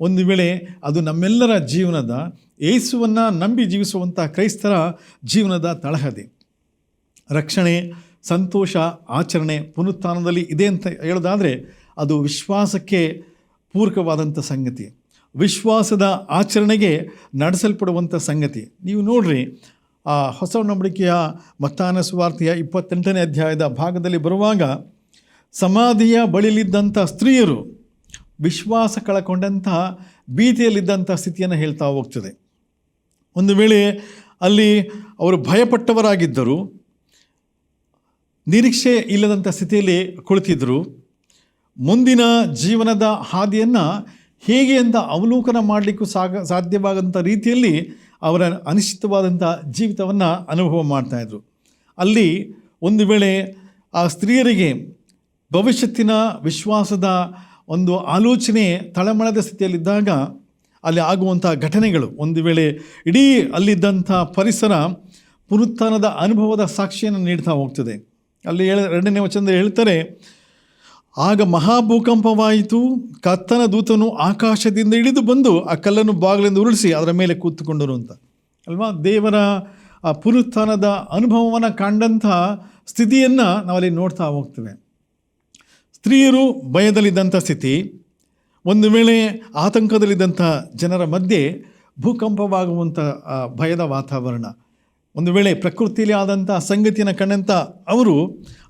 ಒಂದು ವೇಳೆ ಅದು ನಮ್ಮೆಲ್ಲರ ಜೀವನದ, ಏಸುವನ್ನು ನಂಬಿ ಜೀವಿಸುವಂಥ ಕ್ರೈಸ್ತರ ಜೀವನದ ತಳಹದಿ. ರಕ್ಷಣೆ, ಸಂತೋಷ, ಆಚರಣೆ, ಪುನರುತ್ಥಾನದಲ್ಲಿ ಇದೆ ಅಂತ ಹೇಳೋದಾದರೆ ಅದು ವಿಶ್ವಾಸಕ್ಕೆ ಪೂರಕವಾದಂಥ ಸಂಗತಿ. ವಿಶ್ವಾಸದ ಆಚರಣೆಗೆ ನಡೆಸಲ್ಪಡುವಂಥ ಸಂಗತಿ. ನೀವು ನೋಡ್ರಿ, ಆ ಹೊಸ ನಂಬಿಕೆಯ ಮತ್ತಾನ ಸುವಾರ್ತೆಯ ಇಪ್ಪತ್ತೆಂಟನೇ ಅಧ್ಯಾಯದ ಭಾಗದಲ್ಲಿ ಬರುವಾಗ, ಸಮಾಧಿಯ ಬಳಿಲಿದ್ದಂಥ ಸ್ತ್ರೀಯರು ವಿಶ್ವಾಸ ಕಳಕೊಂಡಂಥ ಭೀತಿಯಲ್ಲಿದ್ದಂಥ ಸ್ಥಿತಿಯನ್ನು ಹೇಳ್ತಾ ಹೋಗ್ತದೆ. ಒಂದು ವೇಳೆ ಅಲ್ಲಿ ಅವರು ಭಯಪಟ್ಟವರಾಗಿದ್ದರು, ನಿರೀಕ್ಷೆ ಇಲ್ಲದಂಥ ಸ್ಥಿತಿಯಲ್ಲಿ ಕುಳಿತಿದ್ದರು ಮುಂದಿನ ಜೀವನದ ಹಾದಿಯನ್ನು ಹೇಗೆ ಅಂತ ಅವಲೋಕನ ಮಾಡಲಿಕ್ಕೂ ಸಾಗ ಸಾಧ್ಯವಾದಂಥ ರೀತಿಯಲ್ಲಿ ಅವರ ಅನಿಶ್ಚಿತವಾದಂಥ ಜೀವಿತವನ್ನು ಅನುಭವ ಮಾಡ್ತಾಯಿದ್ರು ಅಲ್ಲಿ ಒಂದು ವೇಳೆ ಆ ಸ್ತ್ರೀಯರಿಗೆ ಭವಿಷ್ಯತ್ತಿನ ವಿಶ್ವಾಸದ ಒಂದು ಆಲೋಚನೆ ತಳಮಳದ ಸ್ಥಿತಿಯಲ್ಲಿದ್ದಾಗ ಅಲ್ಲಿ ಆಗುವಂಥ ಘಟನೆಗಳು, ಒಂದು ವೇಳೆ ಇಡೀ ಅಲ್ಲಿದ್ದಂಥ ಪರಿಸರ ಪುನರುತ್ಥಾನದ ಅನುಭವದ ಸಾಕ್ಷಿಯನ್ನು ನೀಡ್ತಾ ಹೋಗ್ತದೆ. ಅಲ್ಲಿ ಹೇಳ, ಎರಡನೇ ವಚನದಲ್ಲಿ ಹೇಳ್ತಾರೆ ಆಗ ಮಹಾಭೂಕಂಪವಾಯಿತು. ಕತ್ತನ ದೂತನು ಆಕಾಶದಿಂದ ಇಳಿದು ಬಂದು ಆ ಕಲ್ಲನ್ನು ಬಾಗಿಲಿಂದ ಉರುಳಿಸಿ ಅದರ ಮೇಲೆ ಕೂತ್ಕೊಂಡರು ಅಂತ. ಅಲ್ವಾ? ದೇವರ ಆ ಪುನರುತ್ಥಾನದ ಅನುಭವವನ್ನು ಕಂಡಂಥ ಸ್ಥಿತಿಯನ್ನು ನಾವಲ್ಲಿ ನೋಡ್ತಾ ಹೋಗ್ತೇವೆ. ಸ್ತ್ರೀಯರು ಭಯದಲ್ಲಿದ್ದಂಥ ಸ್ಥಿತಿ, ಒಂದು ವೇಳೆ ಆತಂಕದಲ್ಲಿದ್ದಂಥ ಜನರ ಮಧ್ಯೆ ಭೂಕಂಪವಾಗುವಂಥ ಭಯದ ವಾತಾವರಣ. ಒಂದು ವೇಳೆ ಪ್ರಕೃತಿಯಲ್ಲಿ ಆದಂಥ ಸಂಗತಿಯನ್ನು ಕಂಡಂಥ ಅವರು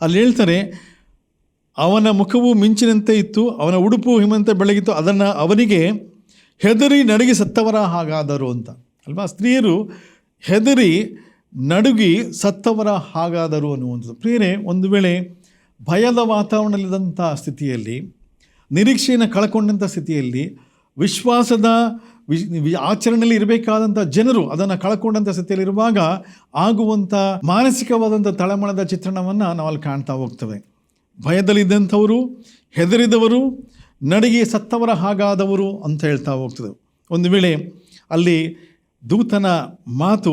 ಅಲ್ಲಿ ಹೇಳ್ತಾರೆ ಅವನ ಮುಖವು ಮಿಂಚಿನಂತೆ ಇತ್ತು, ಅವನ ಉಡುಪು ಹಿಮಂತೆ ಬೆಳಗಿತ್ತು, ಅದನ್ನು ಅವನಿಗೆ ಹೆದರಿ ನಡುಗಿ ಸತ್ತವರ ಹಾಗಾದರು ಅಂತ. ಅಲ್ವಾ? ಸ್ತ್ರೀಯರು ಹೆದರಿ ನಡುಗಿ ಸತ್ತವರ ಹಾಗಾದರು ಅನ್ನುವಂಥದ್ದು. ಪ್ರಿಯರೇ, ಒಂದು ವೇಳೆ ಭಯದ ವಾತಾವರಣದಲ್ಲಿದ್ದಂಥ ಸ್ಥಿತಿಯಲ್ಲಿ, ನಿರೀಕ್ಷೆಯನ್ನು ಕಳ್ಕೊಂಡಂಥ ಸ್ಥಿತಿಯಲ್ಲಿ, ವಿಶ್ವಾಸದ ವಿ, ಆಚರಣೆಯಲ್ಲಿ ಇರಬೇಕಾದಂಥ ಜನರು ಅದನ್ನು ಕಳ್ಕೊಂಡಂಥ ಸ್ಥಿತಿಯಲ್ಲಿರುವಾಗ ಆಗುವಂಥ ಮಾನಸಿಕವಾದಂಥ ತಳಮಳದ ಚಿತ್ರಣವನ್ನು ನಾವು ಅಲ್ಲಿ ಕಾಣ್ತಾ ಹೋಗ್ತೇವೆ. ಭಯದಲ್ಲಿದ್ದಂಥವರು, ಹೆದರಿದವರು, ನಡಿಗೆ ಸತ್ತವರ ಹಾಗಾದವರು ಅಂತ ಹೇಳ್ತಾ ಹೋಗ್ತದೆ. ಒಂದು ವೇಳೆ ಅಲ್ಲಿ ದೂತನ ಮಾತು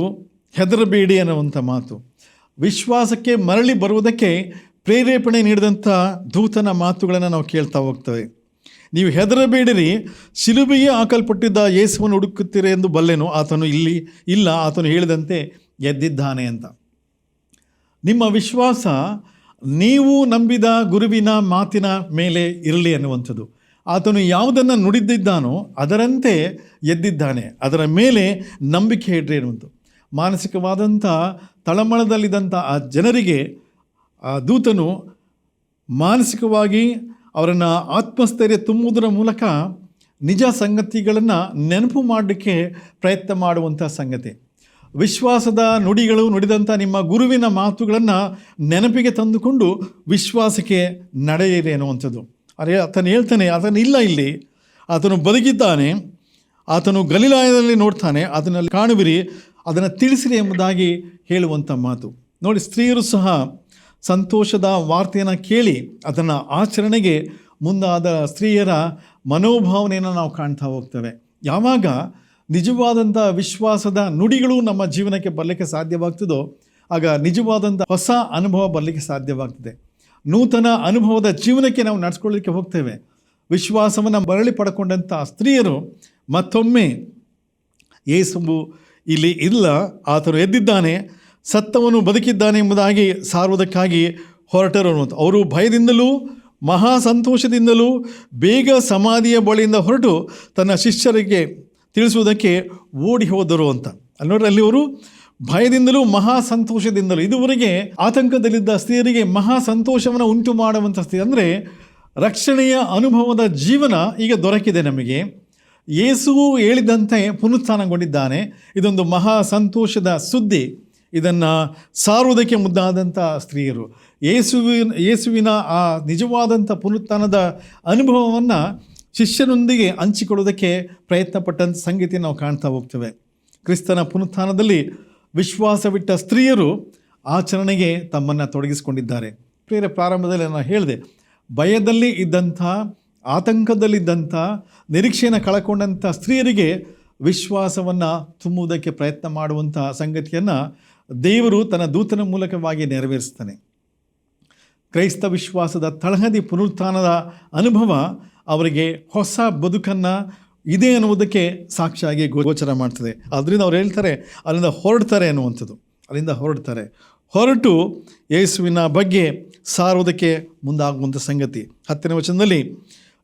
ಹೆದರಬೇಡಿ ಅನ್ನುವಂಥ ಮಾತು, ವಿಶ್ವಾಸಕ್ಕೆ ಮರಳಿ ಬರುವುದಕ್ಕೆ ಪ್ರೇರೇಪಣೆ ನೀಡಿದಂಥ ದೂತನ ಮಾತುಗಳನ್ನು ನಾವು ಕೇಳ್ತಾ ಹೋಗ್ತೇವೆ. ನೀವು ಹೆದರಬೇಡಿರಿ ಶಿಲುಬಿಗೆ ಹಾಕಲ್ಪಟ್ಟಿದ್ದ ಯೇಸುವನ್ನು ಹುಡುಕುತ್ತೀರಿ ಎಂದು ಬಲ್ಲೆನು ಆತನು ಇಲ್ಲಿ ಇಲ್ಲ, ಆತನು ಹೇಳಿದಂತೆ ಎದ್ದಿದ್ದಾನೆ ಅಂತ. ನಿಮ್ಮ ವಿಶ್ವಾಸ ನೀವು ನಂಬಿದ ಗುರುವಿನ ಮಾತಿನ ಮೇಲೆ ಇರಲಿ ಅನ್ನುವಂಥದ್ದು. ಆತನು ಯಾವುದನ್ನು ನುಡಿದಿದ್ದಾನೋ ಅದರಂತೆ ಎದ್ದಿದ್ದಾನೆ. ಅದರ ಮೇಲೆ ನಂಬಿಕೆ ಇಡ್ರಿ ಅನ್ನುವಂಥದ್ದು. ಮಾನಸಿಕವಾದಂಥ ತಳಮಳದಲ್ಲಿದ್ದಂಥ ಆ ಜನರಿಗೆ ಆ ದೂತನು ಮಾನಸಿಕವಾಗಿ ಅವರನ್ನು ಆತ್ಮಸ್ಥೈರ್ಯ ತುಂಬುವುದರ ಮೂಲಕ ನಿಜ ಸಂಗತಿಗಳನ್ನು ನೆನಪು ಮಾಡಲಿಕ್ಕೆ ಪ್ರಯತ್ನ ಮಾಡುವಂಥ ಸಂಗತಿ. ವಿಶ್ವಾಸದ ನುಡಿಗಳು ನುಡಿದಂಥ ನಿಮ್ಮ ಗುರುವಿನ ಮಾತುಗಳನ್ನು ನೆನಪಿಗೆ ತಂದುಕೊಂಡು ವಿಶ್ವಾಸಕ್ಕೆ ನಡೆಯಿರಿ ಅನ್ನುವಂಥದ್ದು. ಅರೆ, ಆತನು ಹೇಳ್ತಾನೆ, ಆತನು ಇಲ್ಲ ಇಲ್ಲಿ. ಆತನು ಬದುಕಿದ್ದಾನೆ. ಆತನು ಗಲೀಲಾಯದಲ್ಲಿ ನೋಡ್ತಾನೆ. ಅದನ್ನಲ್ಲಿ ಕಾಣುವಿರಿ, ಅದನ್ನು ತಿಳಿಸಿರಿ ಎಂಬುದಾಗಿ ಹೇಳುವಂಥ ಮಾತು. ನೋಡಿ, ಸ್ತ್ರೀಯರು ಸಹ ಸಂತೋಷದ ವಾರ್ತೆಯನ್ನು ಕೇಳಿ ಅದನ್ನು ಆಚರಣೆಗೆ ಮುಂದಾದ ಸ್ತ್ರೀಯರ ಮನೋಭಾವನೆಯನ್ನು ನಾವು ಕಾಣ್ತಾ ಹೋಗ್ತೇವೆ. ಯಾವಾಗ ನಿಜವಾದಂಥ ವಿಶ್ವಾಸದ ನುಡಿಗಳು ನಮ್ಮ ಜೀವನಕ್ಕೆ ಬರಲಿಕ್ಕೆ ಸಾಧ್ಯವಾಗ್ತದೋ, ಆಗ ನಿಜವಾದಂಥ ಹೊಸ ಅನುಭವ ಬರಲಿಕ್ಕೆ ಸಾಧ್ಯವಾಗ್ತದೆ. ನೂತನ ಅನುಭವದ ಜೀವನಕ್ಕೆ ನಾವು ನಡೆಸ್ಕೊಳ್ಳಿಕ್ಕೆ ಹೋಗ್ತೇವೆ. ವಿಶ್ವಾಸವನ್ನು ಮರಳಿ ಪಡ್ಕೊಂಡಂಥ ಸ್ತ್ರೀಯರು ಮತ್ತೊಮ್ಮೆ ಯೇಸುವು ಇಲ್ಲಿ ಇಲ್ಲ, ಆತನು ಎದ್ದಿದ್ದಾನೆ, ಸತ್ತವನು ಬದುಕಿದ್ದಾನೆ ಎಂಬುದಾಗಿ ಸಾರುವುದಕ್ಕಾಗಿ ಹೊರಟರು ಅನ್ನುವಂಥ ಅವರು ಭಯದಿಂದಲೂ, ಮಹಾ ಸಂತೋಷದಿಂದಲೂ, ಬೇಗ ಸಮಾಧಿಯ ಬಳಿಯಿಂದ ಹೊರಟು ತನ್ನ ಶಿಷ್ಯರಿಗೆ ತಿಳಿಸುವುದಕ್ಕೆ ಓಡಿ ಹೋದರು ಅಂತ. ಅಲ್ಲಿ ನೋಡ್ರಿ ಅಲ್ಲಿ ಅವರು ಭಯದಿಂದಲೂ ಮಹಾ ಸಂತೋಷದಿಂದಲೂ ಇದುವರೆಗೆ ಆತಂಕದಲ್ಲಿದ್ದ ಸ್ತ್ರೀಯರಿಗೆ ಮಹಾ ಸಂತೋಷವನ್ನು ಉಂಟು ಮಾಡುವಂಥ ಸ್ಥಿತಿ ಅಂದರೆ ರಕ್ಷಣೆಯ ಅನುಭವದ ಜೀವನ ಈಗ ದೊರಕಿದೆ ನಮಗೆ. ಯೇಸುವು ಹೇಳಿದಂತೆ ಪುನರುತ್ಥಾನಗೊಂಡಿದ್ದಾನೆ. ಇದೊಂದು ಮಹಾ ಸಂತೋಷದ ಸುದ್ದಿ. ಇದನ್ನು ಸಾರುವುದಕ್ಕೆ ಮುದ್ದಾದಂಥ ಸ್ತ್ರೀಯರು. ಯೇಸುವಿನ ಯೇಸುವಿನ ಆ ನಿಜವಾದಂಥ ಪುನರುತ್ಥಾನದ ಅನುಭವವನ್ನು ಶಿಷ್ಯನೊಂದಿಗೆ ಹಂಚಿಕೊಳ್ಳೋದಕ್ಕೆ ಪ್ರಯತ್ನಪಟ್ಟಂಥ ಸಂಗತಿ ನಾವು ಕಾಣ್ತಾ ಹೋಗ್ತೇವೆ. ಕ್ರಿಸ್ತನ ಪುನರುತ್ಥಾನದಲ್ಲಿ ವಿಶ್ವಾಸವಿಟ್ಟ ಸ್ತ್ರೀಯರು ಆಚರಣೆಗೆ ತಮ್ಮನ್ನು ತೊಡಗಿಸಿಕೊಂಡಿದ್ದಾರೆ. ಪ್ರೇರ ಪ್ರಾರಂಭದಲ್ಲಿ ನಾನು ಹೇಳಿದೆ, ಭಯದಲ್ಲಿ ಇದ್ದಂಥ ಆತಂಕದಲ್ಲಿದ್ದಂಥ ನಿರೀಕ್ಷೆಯನ್ನು ಕಳ್ಕೊಂಡಂಥ ಸ್ತ್ರೀಯರಿಗೆ ವಿಶ್ವಾಸವನ್ನು ತುಂಬುವುದಕ್ಕೆ ಪ್ರಯತ್ನ ಮಾಡುವಂಥ ಸಂಗತಿಯನ್ನು ದೇವರು ತನ್ನ ದೂತನ ಮೂಲಕವಾಗಿ ನೆರವೇರಿಸ್ತಾನೆ ಕ್ರೈಸ್ತ ವಿಶ್ವಾಸದ ತಳಹದಿ ಪುನರುತ್ಥಾನದ ಅನುಭವ ಅವರಿಗೆ ಹೊಸ ಬದುಕನ್ನು ಇದೆ ಅನ್ನುವುದಕ್ಕೆ ಸಾಕ್ಷಿಯಾಗಿ ಗೋಚರ ಮಾಡ್ತದೆ. ಅದರಿಂದ ಅವ್ರು ಹೇಳ್ತಾರೆ, ಅಲ್ಲಿಂದ ಹೊರಡ್ತಾರೆ ಅನ್ನುವಂಥದ್ದು ಅಲ್ಲಿಂದ ಹೊರಡ್ತಾರೆ. ಹೊರಟು ಯೇಸುವಿನ ಬಗ್ಗೆ ಸಾರುವುದಕ್ಕೆ ಮುಂದಾಗುವಂಥ ಸಂಗತಿ. ಹತ್ತನೇ ವಚನದಲ್ಲಿ,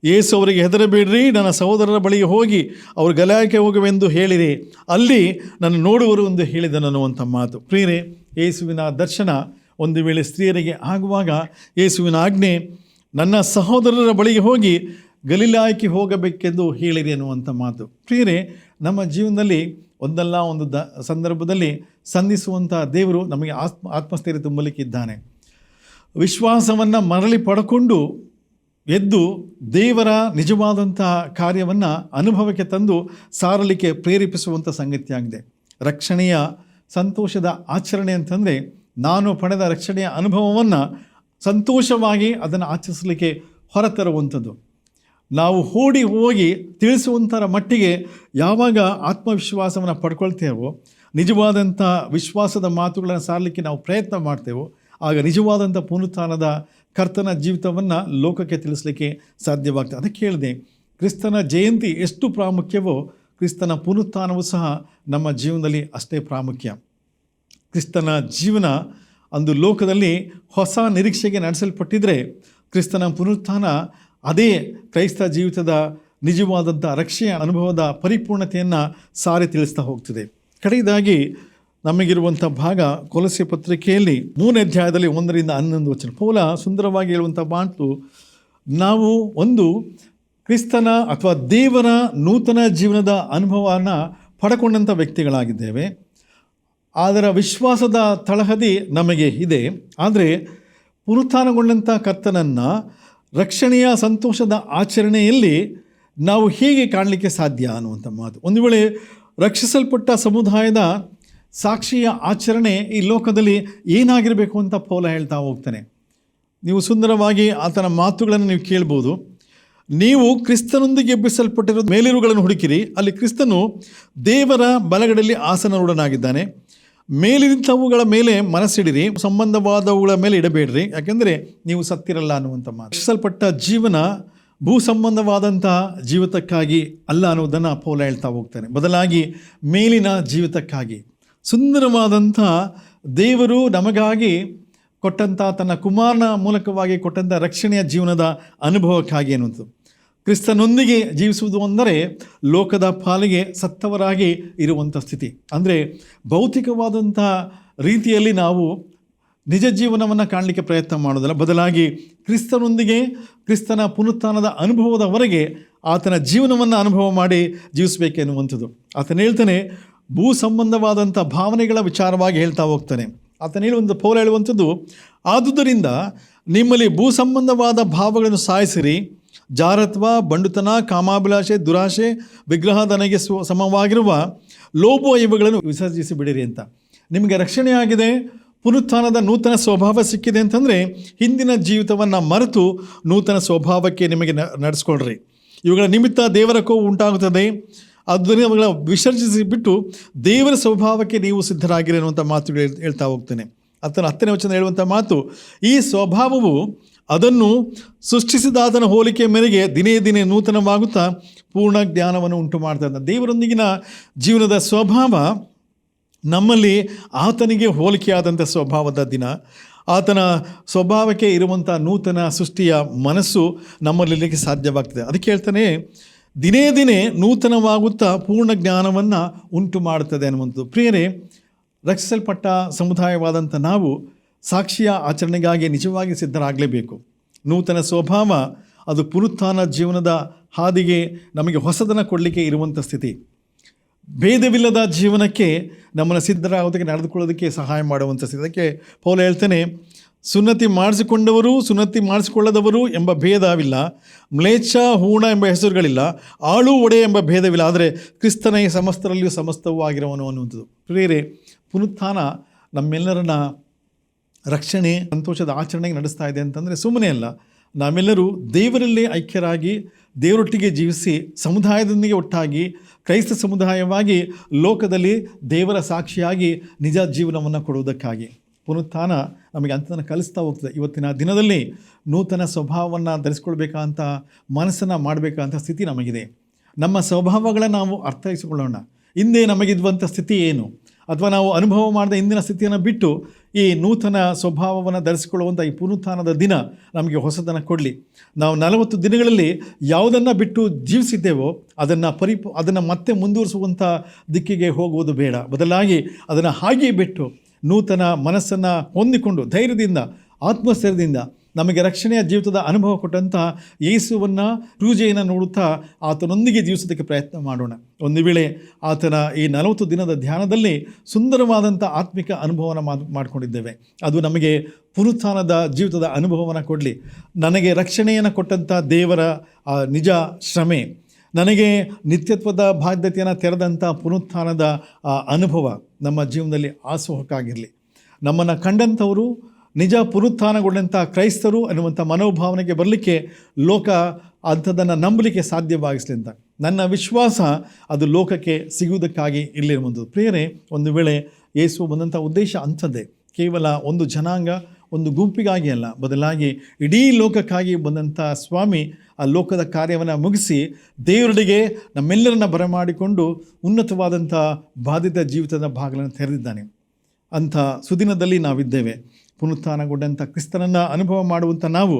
ಯೇಸು ಅವರಿಗೆ ಹೆದರಬೇಡ್ರಿ, ನನ್ನ ಸಹೋದರರ ಬಳಿಗೆ ಹೋಗಿ ಅವರು ಗಲಾಯಕ್ಕೆ ಹೋಗುವೆಂದು ಹೇಳಿರಿ. ಅಲ್ಲಿ ನನ್ನ ನೋಡುವರು ಎಂದು ಹೇಳಿದನು ಅನ್ನುವಂಥ ಮಾತು. ಪ್ರಿಯರೇ, ಯೇಸುವಿನ ದರ್ಶನ ಒಂದು ವೇಳೆ ಸ್ತ್ರೀಯರಿಗೆ ಆಗುವಾಗ ಯೇಸುವಿನ ಆಜ್ಞೆ, ನನ್ನ ಸಹೋದರರ ಬಳಿಗೆ ಹೋಗಿ ಗಲಿಲಾಯಕ್ಕೆ ಹೋಗಬೇಕೆಂದು ಹೇಳಿರಿ ಅನ್ನುವಂಥ ಮಾತು. ಪ್ರಿಯರೇ, ನಮ್ಮ ಜೀವನದಲ್ಲಿ ಒಂದಲ್ಲ ಒಂದು ದ ಸಂದರ್ಭದಲ್ಲಿ ಸಂಧಿಸುವಂಥ ದೇವರು ನಮಗೆ ಆತ್ಮ, ಆತ್ಮಸ್ಥೈರ್ಯ ತುಂಬಲಿಕ್ಕಿದ್ದಾನೆ ವಿಶ್ವಾಸವನ್ನು ಮರಳಿ ಪಡ್ಕೊಂಡು ಎದ್ದು ದೇವರ ನಿಜವಾದಂತಹ ಕಾರ್ಯವನ್ನು ಅನುಭವಕ್ಕೆ ತಂದು ಸಾರಲಿಕ್ಕೆ ಪ್ರೇರೇಪಿಸುವಂಥ ಸಂಗತಿಯಾಗಿದೆ. ರಕ್ಷಣೆಯ ಸಂತೋಷದ ಆಚರಣೆ ಅಂತಂದರೆ ನಾನು ಪಡೆದ ರಕ್ಷಣೆಯ ಅನುಭವವನ್ನು ಸಂತೋಷವಾಗಿ ಅದನ್ನು ಆಚರಿಸಲಿಕ್ಕೆ ಹೊರತರುವಂಥದ್ದು. ನಾವು ಹೂಡಿ ಹೋಗಿ ತಿಳಿಸುವಂಥರ ಮಟ್ಟಿಗೆ ಯಾವಾಗ ಆತ್ಮವಿಶ್ವಾಸವನ್ನು ಪಡ್ಕೊಳ್ತೇವೋ, ನಿಜವಾದಂಥ ವಿಶ್ವಾಸದ ಮಾತುಗಳನ್ನು ಸಾರಲಿಕ್ಕೆ ನಾವು ಪ್ರಯತ್ನ ಮಾಡ್ತೇವೋ, ಆಗ ನಿಜವಾದಂಥ ಪುನರುತ್ಥಾನದ ಕರ್ತನ ಜೀವಿತವನ್ನು ಲೋಕಕ್ಕೆ ತಿಳಿಸಲಿಕ್ಕೆ ಸಾಧ್ಯವಾಗ್ತದೆ. ಅದಕ್ಕೆ ಹೇಳಿದೆ, ಕ್ರಿಸ್ತನ ಜಯಂತಿ ಎಷ್ಟು ಪ್ರಾಮುಖ್ಯವೋ, ಕ್ರಿಸ್ತನ ಪುನರುತ್ಥಾನವೂ ಸಹ ನಮ್ಮ ಜೀವನದಲ್ಲಿ ಅಷ್ಟೇ ಪ್ರಾಮುಖ್ಯ. ಕ್ರಿಸ್ತನ ಜೀವನ ಅಂದು ಲೋಕದಲ್ಲಿ ಹೊಸ ನಿರೀಕ್ಷೆಗೆ ನಡೆಸಲ್ಪಟ್ಟಿದ್ದರೆ ಕ್ರಿಸ್ತನ ಪುನರುತ್ಥಾನ ಅದೇ ಕ್ರೈಸ್ತ ಜೀವಿತದ ನಿಜವಾದಂಥ ರಕ್ಷೆಯ ಅನುಭವದ ಪರಿಪೂರ್ಣತೆಯನ್ನು ಸಾರಿ ತಿಳಿಸ್ತಾ ಹೋಗ್ತಿದೆ. ಕಡೆಯದಾಗಿ ನಮಗಿರುವಂಥ ಭಾಗ ಕೊಲಸೆ ಪತ್ರಿಕೆಯಲ್ಲಿ ಮೂರನೇ ಅಧ್ಯಾಯದಲ್ಲಿ ಒಂದರಿಂದ ಹನ್ನೊಂದು ವಚನ. ಪೌಲ ಸುಂದರವಾಗಿ ಹೇಳುವಂಥ ಮಾತು, ನಾವು ಒಂದು ಕ್ರಿಸ್ತನ ಅಥವಾ ದೇವರ ನೂತನ ಜೀವನದ ಅನುಭವನ ಪಡ್ಕೊಂಡಂಥ ವ್ಯಕ್ತಿಗಳಾಗಿದ್ದೇವೆ. ಅದರ ವಿಶ್ವಾಸದ ತಳಹದಿ ನಮಗೆ ಇದೆ. ಆದರೆ ಪುನರುತ್ಥಾನಗೊಂಡಂಥ ಕರ್ತನನ್ನು ರಕ್ಷಣೆಯ ಸಂತೋಷದ ಆಚರಣೆಯಲ್ಲಿ ನಾವು ಹೇಗೆ ಕಾಣಲಿಕ್ಕೆ ಸಾಧ್ಯ ಅನ್ನುವಂಥ ಮಾತು. ಒಂದು ವೇಳೆ ರಕ್ಷಿಸಲ್ಪಟ್ಟ ಸಮುದಾಯದ ಸಾಕ್ಷಿಯ ಆಚರಣೆ ಈ ಲೋಕದಲ್ಲಿ ಏನಾಗಿರಬೇಕು ಅಂತ ಪೌಲ ಹೇಳ್ತಾ ಹೋಗ್ತಾನೆ. ನೀವು ಸುಂದರವಾಗಿ ಆತನ ಮಾತುಗಳನ್ನು ನೀವು ಕೇಳ್ಬೋದು. ನೀವು ಕ್ರಿಸ್ತನೊಂದಿಗೆ ಎಬ್ಬಿಸಲ್ಪಟ್ಟಿರೋ ಮೇಲಿರುಗಳನ್ನು ಹುಡುಕಿರಿ. ಅಲ್ಲಿ ಕ್ರಿಸ್ತನು ದೇವರ ಬಲಗಡೆಯಲ್ಲಿ ಆಸನರೂಢನಾಗಿದ್ದಾನೆ ಮೇಲಿನಿಂತವುಗಳ ಮೇಲೆ ಮನಸ್ಸಿಡಿರಿ, ಸಂಬಂಧವಾದವುಗಳ ಮೇಲೆ ಇಡಬೇಡ್ರಿ. ಯಾಕೆಂದರೆ ನೀವು ಸತ್ತಿರಲ್ಲ ಅನ್ನುವಂಥ ಮಾತು. ರಕ್ಷಿಸಲ್ಪಟ್ಟ ಜೀವನ ಭೂ ಸಂಬಂಧವಾದಂತಹ ಜೀವಿತಕ್ಕಾಗಿ ಅಲ್ಲ ಅನ್ನೋದನ್ನು ಪೌಲ ಹೇಳ್ತಾ ಹೋಗ್ತಾನೆ ಬದಲಾಗಿ ಮೇಲಿನ ಜೀವಿತಕ್ಕಾಗಿ. ಸುಂದರವಾದಂಥ ದೇವರು ನಮಗಾಗಿ ಕೊಟ್ಟಂಥ ತನ್ನ ಕುಮಾರನ ಮೂಲಕವಾಗಿ ಕೊಟ್ಟಂಥ ರಕ್ಷಣೆಯ ಜೀವನದ ಅನುಭವಕ್ಕಾಗಿ ಅನ್ನುವಂಥದ್ದು. ಕ್ರಿಸ್ತನೊಂದಿಗೆ ಜೀವಿಸುವುದು ಅಂದರೆ ಲೋಕದ ಪಾಲಿಗೆ ಸತ್ತವರಾಗಿ ಇರುವಂಥ ಸ್ಥಿತಿ. ಅಂದರೆ ಭೌತಿಕವಾದಂಥ ರೀತಿಯಲ್ಲಿ ನಾವು ನಿಜ ಜೀವನವನ್ನು ಕಾಣಲಿಕ್ಕೆ ಪ್ರಯತ್ನ ಮಾಡೋದಲ್ಲ. ಬದಲಾಗಿ ಕ್ರಿಸ್ತನೊಂದಿಗೆ, ಕ್ರಿಸ್ತನ ಪುನರುತ್ಥಾನದ ಅನುಭವದವರೆಗೆ ಆತನ ಜೀವನವನ್ನು ಅನುಭವ ಮಾಡಿ ಜೀವಿಸಬೇಕೆನ್ನುವಂಥದ್ದು. ಆತನ ಹೇಳ್ತಾನೆ, ಭೂ ಸಂಬಂಧವಾದಂಥ ಭಾವನೆಗಳ ವಿಚಾರವಾಗಿ ಹೇಳ್ತಾ ಹೋಗ್ತಾನೆ. ಆತನ ಹೇಳುವಂಥ ಪೌಲ ಹೇಳುವಂಥದ್ದು, ಆದುದರಿಂದ ನಿಮ್ಮಲ್ಲಿ ಭೂ ಸಂಬಂಧವಾದ ಭಾವಗಳನ್ನು ಸಾಯಿಸಿರಿ ಜಾರತ್ವ, ಬಂಡುತನ, ಕಾಮಾಭಿಲಾಷೆ, ದುರಾಶೆ ವಿಗ್ರಹದನೆಗೆ ಸ್ವ, ಸಮವಾಗಿರುವ ಲೋಭ ಇವುಗಳನ್ನು ವಿಸರ್ಜಿಸಿ ಬಿಡಿರಿ ಅಂತ. ನಿಮಗೆ ರಕ್ಷಣೆಯಾಗಿದೆ, ಪುನರುತ್ಥಾನದ ನೂತನ ಸ್ವಭಾವ ಸಿಕ್ಕಿದೆ ಅಂತಂದರೆ ಹಿಂದಿನ ಜೀವಿತವನ್ನು ಮರೆತು ನೂತನ ಸ್ವಭಾವಕ್ಕೆ ನಿಮಗೆ ನಡೆಸ್ಕೊಳ್ರಿ. ಇವುಗಳ ನಿಮಿತ್ತ ದೇವರ ಕೋವು ಉಂಟಾಗುತ್ತದೆ. ಅದನ್ನು ಅವುಗಳ ವಿಸರ್ಜಿಸಿ ಬಿಟ್ಟು ದೇವರ ಸ್ವಭಾವಕ್ಕೆ ನೀವು ಸಿದ್ಧರಾಗಿರಿ ಅನ್ನುವಂಥ ಮಾತುಗಳು ಹೇಳ್ತಾ ಹೋಗ್ತೇನೆ. ಆತನ ಹತ್ತನೇ ವಚನ ಹೇಳುವಂಥ ಮಾತು, ಈ ಸ್ವಭಾವವು ಅದನ್ನು ಸೃಷ್ಟಿಸಿದಾತನ ಹೋಲಿಕೆ ಮೇರೆಗೆ ದಿನೇ ದಿನೇ ನೂತನವಾಗುತ್ತಾ ಪೂರ್ಣ ಜ್ಞಾನವನ್ನು ಉಂಟು ಮಾಡ್ತಾ ಇದ್ದ ದೇವರೊಂದಿಗಿನ ಜೀವನದ ಸ್ವಭಾವ ನಮ್ಮಲ್ಲಿ ಆತನಿಗೆ ಹೋಲಿಕೆಯಾದಂಥ ಸ್ವಭಾವದ ದಿನ. ಆತನ ಸ್ವಭಾವಕ್ಕೆ ಇರುವಂಥ ನೂತನ ಸೃಷ್ಟಿಯ ಮನಸ್ಸು ನಮ್ಮಲ್ಲಿರಲಿಕ್ಕೆ ಸಾಧ್ಯವಾಗ್ತದೆ. ಅದಕ್ಕೆ ಹೇಳ್ತಾನೆ, ದಿನೇ ದಿನೇ ನೂತನವಾಗುತ್ತಾ ಪೂರ್ಣ ಜ್ಞಾನವನ್ನು ಉಂಟು ಮಾಡುತ್ತದೆ ಅನ್ನುವಂಥದ್ದು ಪ್ರಿಯರೇ, ರಕ್ಷಿಸಲ್ಪಟ್ಟ ಸಮುದಾಯವಾದಂಥ ನಾವು ಸಾಕ್ಷಿಯ ಆಚರಣೆಗಾಗಿ ನಿಜವಾಗಿ ಸಿದ್ಧರಾಗಲೇಬೇಕು. ನೂತನ ಸ್ವಭಾವ, ಅದು ಪುನರುತ್ಥಾನ ಜೀವನದ ಹಾದಿಗೆ ನಮಗೆ ಹೊಸದನ್ನು ಕೊಡಲಿಕ್ಕೆ ಇರುವಂಥ ಸ್ಥಿತಿ. ಭೇದವಿಲ್ಲದ ಜೀವನಕ್ಕೆ ನಮ್ಮನ್ನು ಸಿದ್ಧರಾಗೋದಕ್ಕೆ, ನಡೆದುಕೊಳ್ಳೋದಕ್ಕೆ ಸಹಾಯ ಮಾಡುವಂಥ ಸ್ಥಿತಿ. ಅದಕ್ಕೆ ಪೌಲ ಹೇಳ್ತೇನೆ, ಸುನ್ನತಿ ಮಾಡಿಸಿಕೊಂಡವರು ಸುನ್ನತಿ ಮಾಡಿಸಿಕೊಳ್ಳದವರು ಎಂಬ ಭೇದವಿಲ್ಲ. ಮ್ಲೇಚ್ಛ, ಹೂಣ ಎಂಬ ಹೆಸರುಗಳಿಲ್ಲ. ಆಳು, ಒಡೆ ಎಂಬ ಭೇದವಿಲ್ಲ. ಆದರೆ ಕ್ರಿಸ್ತನ ಸಮಸ್ತರಲ್ಲಿಯೂ ಸಮಸ್ತವೂ ಆಗಿರುವನು ಅನ್ನುವಂಥದ್ದು. ಪ್ರಿಯರೇ ಪುನರುತ್ಥಾನ ನಮ್ಮೆಲ್ಲರನ್ನ ರಕ್ಷಣೆ, ಸಂತೋಷದ ಆಚರಣೆಗೆ ನಡೆಸ್ತಾ ಇದೆ ಅಂತಂದರೆ ಸುಮ್ಮನೆ ಅಲ್ಲ. ನಾವೆಲ್ಲರೂ ದೇವರಲ್ಲೇ ಐಕ್ಯರಾಗಿ, ದೇವರೊಟ್ಟಿಗೆ ಜೀವಿಸಿ, ಸಮುದಾಯದೊಂದಿಗೆ ಒಟ್ಟಾಗಿ, ಕ್ರೈಸ್ತ ಸಮುದಾಯವಾಗಿ, ಲೋಕದಲ್ಲಿ ದೇವರ ಸಾಕ್ಷಿಯಾಗಿ ನಿಜ ಜೀವನವನ್ನು ಕೊಡುವುದಕ್ಕಾಗಿ. ಪುನರುತ್ಥಾನ ನಮಗೆ ಅಂತನ ಕಲಿಸ್ತಾ ಹೋಗ್ತದೆ. ಇವತ್ತಿನ ದಿನದಲ್ಲಿ ನೂತನ ಸ್ವಭಾವವನ್ನು ಧರಿಸ್ಕೊಳ್ಬೇಕಂತ ಮನಸ್ಸನ್ನು ಮಾಡಬೇಕಂತ ಸ್ಥಿತಿ ನಮಗಿದೆ. ನಮ್ಮ ಸ್ವಭಾವಗಳನ್ನು ನಾವು ಅರ್ಥೈಸಿಕೊಳ್ಳೋಣ. ಹಿಂದೆ ನಮಗಿದ್ವಂಥ ಸ್ಥಿತಿ ಏನು? ಅಥವಾ ನಾವು ಅನುಭವ ಮಾಡಿದ ಇಂದಿನ ಸ್ಥಿತಿಯನ್ನು ಬಿಟ್ಟು ಈ ನೂತನ ಸ್ವಭಾವವನ್ನು ಧರಿಸಿಕೊಳ್ಳುವಂಥ ಈ ಪುನರುತ್ಥಾನದ ದಿನ ನಮಗೆ ಹೊಸದನ್ನು ಕೊಡಲಿ. ನಾವು ನಲವತ್ತು ದಿನಗಳಲ್ಲಿ ಯಾವುದನ್ನು ಬಿಟ್ಟು ಜೀವಿಸಿದ್ದೇವೋ ಅದನ್ನು ಪರಿಪು ಅದನ್ನು ಮತ್ತೆ ಮುಂದುವರಿಸುವಂಥ ದಿಕ್ಕಿಗೆ ಹೋಗುವುದು ಬೇಡ. ಬದಲಾಗಿ ಅದನ್ನು ಹಾಗೆಯೇ ಬಿಟ್ಟು ನೂತನ ಮನಸ್ಸನ್ನು ಹೊಂದಿಕೊಂಡು ಧೈರ್ಯದಿಂದ, ಆತ್ಮಸ್ಥೈರ್ಯದಿಂದ ನಮಗೆ ರಕ್ಷಣೆಯ ಜೀವಿತದ ಅನುಭವ ಕೊಟ್ಟಂತಹ ಯೇಸುವನ್ನು ಪೂಜೆಯನ್ನು ನೋಡುತ್ತಾ ಆತನೊಂದಿಗೆ ಜೀವಿಸೋದಕ್ಕೆ ಪ್ರಯತ್ನ ಮಾಡೋಣ. ಒಂದು ವೇಳೆ ಆತನ ಈ ನಲವತ್ತು ದಿನದ ಧ್ಯಾನದಲ್ಲಿ ಸುಂದರವಾದಂಥ ಆತ್ಮಿಕ ಅನುಭವನ ಮಾಡ್ ಮಾಡಿಕೊಂಡಿದ್ದೇವೆ. ಅದು ನಮಗೆ ಪುನರುತ್ಥಾನದ ಜೀವಿತದ ಅನುಭವವನ್ನು ಕೊಡಲಿ. ನನಗೆ ರಕ್ಷಣೆಯನ್ನು ಕೊಟ್ಟಂಥ ದೇವರ ನಿಜ ಶ್ರಮೆ. ನನಗೆ ನಿತ್ಯತ್ವದ ಬಾಧ್ಯತೆಯನ್ನು ತೆರೆದಂಥ ಪುನರುತ್ಥಾನದ ಅನುಭವ ನಮ್ಮ ಜೀವನದಲ್ಲಿ ಆಸೋಹಕ್ಕಾಗಿರಲಿ ನಮ್ಮನ್ನು ಕಂಡಂಥವರು ನಿಜ ಪುನರುತ್ಥಾನಗೊಂಡಂಥ ಕ್ರೈಸ್ತರು ಅನ್ನುವಂಥ ಮನೋಭಾವನೆಗೆ ಬರಲಿಕ್ಕೆ ಲೋಕ ಅಂಥದ್ದನ್ನು ನಂಬಲಿಕ್ಕೆ ಸಾಧ್ಯವಾಗಿಸಲಿ ಅಂತ. ನನ್ನ ವಿಶ್ವಾಸ ಅದು ಲೋಕಕ್ಕೆ ಸಿಗುವುದಕ್ಕಾಗಿ ಇಲ್ಲಿರುವಂಥದ್ದು ಪ್ರೇರೆ ಒಂದು ವೇಳೆ ಯೇಸು ಬಂದಂಥ ಉದ್ದೇಶ ಅಂಥದ್ದೇ. ಕೇವಲ ಒಂದು ಜನಾಂಗ, ಒಂದು ಗುಂಪಿಗಾಗಿ ಅಲ್ಲ, ಬದಲಾಗಿ ಇಡೀ ಲೋಕಕ್ಕಾಗಿ ಬಂದಂಥ ಸ್ವಾಮಿ ಆ ಲೋಕದ ಕಾರ್ಯವನ್ನು ಮುಗಿಸಿ ದೇವರೊಡೆಗೆ ನಮ್ಮೆಲ್ಲರನ್ನ ಬರಮಾಡಿಕೊಂಡು ಉನ್ನತವಾದಂಥ ಬಾಧಿತ ಜೀವಿತದ ಭಾಗಗಳನ್ನು ತೆರೆದಿದ್ದಾನೆ. ಅಂಥ ಸುದಿನದಲ್ಲಿ ನಾವಿದ್ದೇವೆ. ಪುನರುತ್ಥಾನಗೊಂಡಂಥ ಕ್ರಿಸ್ತನನ್ನು ಅನುಭವ ಮಾಡುವಂಥ ನಾವು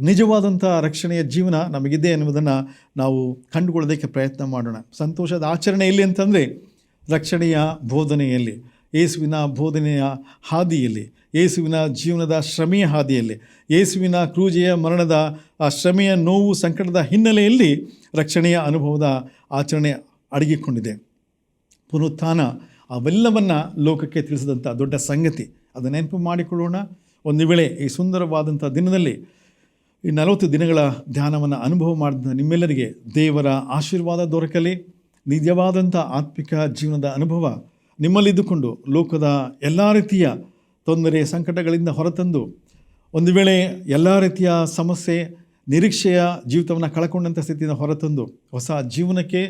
ನಿಜವಾದಂಥ ರಕ್ಷಣೆಯ ಜೀವನ ನಮಗಿದೆ ಎನ್ನುವುದನ್ನು ನಾವು ಕಂಡುಕೊಳ್ಳೋದಕ್ಕೆ ಪ್ರಯತ್ನ ಮಾಡೋಣ. ಸಂತೋಷದ ಆಚರಣೆ ಎಲ್ಲಿ ಅಂತಂದರೆ ರಕ್ಷಣೆಯ ಬೋಧನೆಯಲ್ಲಿ, ಯೇಸುವಿನ ಬೋಧನೆಯ ಹಾದಿಯಲ್ಲಿ, ಯೇಸುವಿನ ಜೀವನದ ಶ್ರಮೆಯ ಹಾದಿಯಲ್ಲಿ, ಯೇಸುವಿನ ಕ್ರೂಜೆಯ ಮರಣದ, ಆ ಶ್ರಮೆಯ ನೋವು ಸಂಕಟದ ಹಿನ್ನೆಲೆಯಲ್ಲಿ ರಕ್ಷಣೆಯ ಅನುಭವದ ಆಚರಣೆ ಅಡಗಿಕೊಂಡಿದೆ. ಪುನರುತ್ಥಾನ ಅವೆಲ್ಲವನ್ನು ಲೋಕಕ್ಕೆ ತಿಳಿಸಿದಂಥ ದೊಡ್ಡ ಸಂಗತಿ. ಅದನ್ನು ನೆನಪು ಮಾಡಿಕೊಳ್ಳೋಣ. ಒಂದು ವೇಳೆ ಈ ಸುಂದರವಾದಂಥ ದಿನದಲ್ಲಿ ಈ ನಲವತ್ತು ದಿನಗಳ ಧ್ಯಾನವನ್ನು ಅನುಭವ ಮಾಡಿದ ನಿಮ್ಮೆಲ್ಲರಿಗೆ ದೇವರ ಆಶೀರ್ವಾದ ದೊರಕಲಿ. ನಿಜವಾದಂಥ ಆತ್ಮಿಕ ಜೀವನದ ಅನುಭವ ನಿಮ್ಮಲ್ಲಿದ್ದುಕೊಂಡು ಲೋಕದ ಎಲ್ಲ ರೀತಿಯ ತೊಂದರೆ, ಸಂಕಟಗಳಿಂದ ಹೊರತಂದು ಒಂದು ವೇಳೆ ಎಲ್ಲ ರೀತಿಯ ಸಮಸ್ಯೆ, ನಿರೀಕ್ಷೆಯ ಜೀವಿತವನ್ನು ಕಳ್ಕೊಂಡಂಥ ಸ್ಥಿತಿಯಿಂದ ಹೊರತಂದು ಹೊಸ ಜೀವನಕ್ಕೆ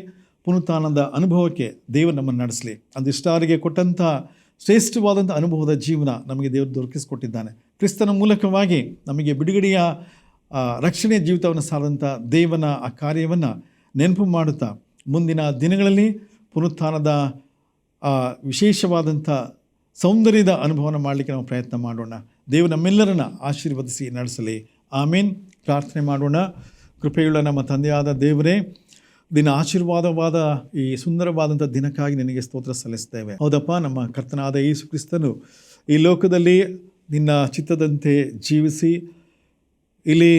ಪುನತಾನದ ಅನುಭವಕ್ಕೆ ದೇವರು ನಮ್ಮನ್ನು ನಡೆಸಲಿ. ಅಂದಿಷ್ಟಾರಿಗೆ ಕೊಟ್ಟಂಥ ಶ್ರೇಷ್ಠವಾದಂಥ ಅನುಭವದ ಜೀವನ ನಮಗೆ ದೇವರು ದೊರಕಿಸಿಕೊಟ್ಟಿದ್ದಾನೆ. ಕ್ರಿಸ್ತನ ಮೂಲಕವಾಗಿ ನಮಗೆ ಬಿಡುಗಡೆಯ ರಕ್ಷಣೆಯ ಜೀವಿತವನ್ನು ಸಾರಿದಂಥ ದೇವನ, ಆ ಕಾರ್ಯವನ್ನು ನೆನಪು ಮಾಡುತ್ತಾ ಮುಂದಿನ ದಿನಗಳಲ್ಲಿ ಪುನರುತ್ಥಾನದ ವಿಶೇಷವಾದಂಥ ಸೌಂದರ್ಯದ ಅನುಭವನ ಮಾಡಲಿಕ್ಕೆ ನಾವು ಪ್ರಯತ್ನ ಮಾಡೋಣ. ದೇವರು ನಮ್ಮೆಲ್ಲರನ್ನ ಆಶೀರ್ವದಿಸಿ ನಡೆಸಲಿ. ಆಮೇನ್. ಪ್ರಾರ್ಥನೆ ಮಾಡೋಣ. ಕೃಪೆಯುಳ್ಳ ನಮ್ಮ ತಂದೆಯಾದ ದೇವರೇ ದಿನ ಆಶೀರ್ವಾದವಾದ ಈ ಸುಂದರವಾದಂಥ ದಿನಕ್ಕಾಗಿ ನಿನಗೆ ಸ್ತೋತ್ರ ಸಲ್ಲಿಸ್ತೇವೆ. ಹೌದಪ್ಪ, ನಮ್ಮ ಕರ್ತನಾದ ಯೇಸು ಕ್ರಿಸ್ತನು ಈ ಲೋಕದಲ್ಲಿ ನಿನ್ನ ಚಿತ್ತದಂತೆ ಜೀವಿಸಿ, ಇಲ್ಲಿ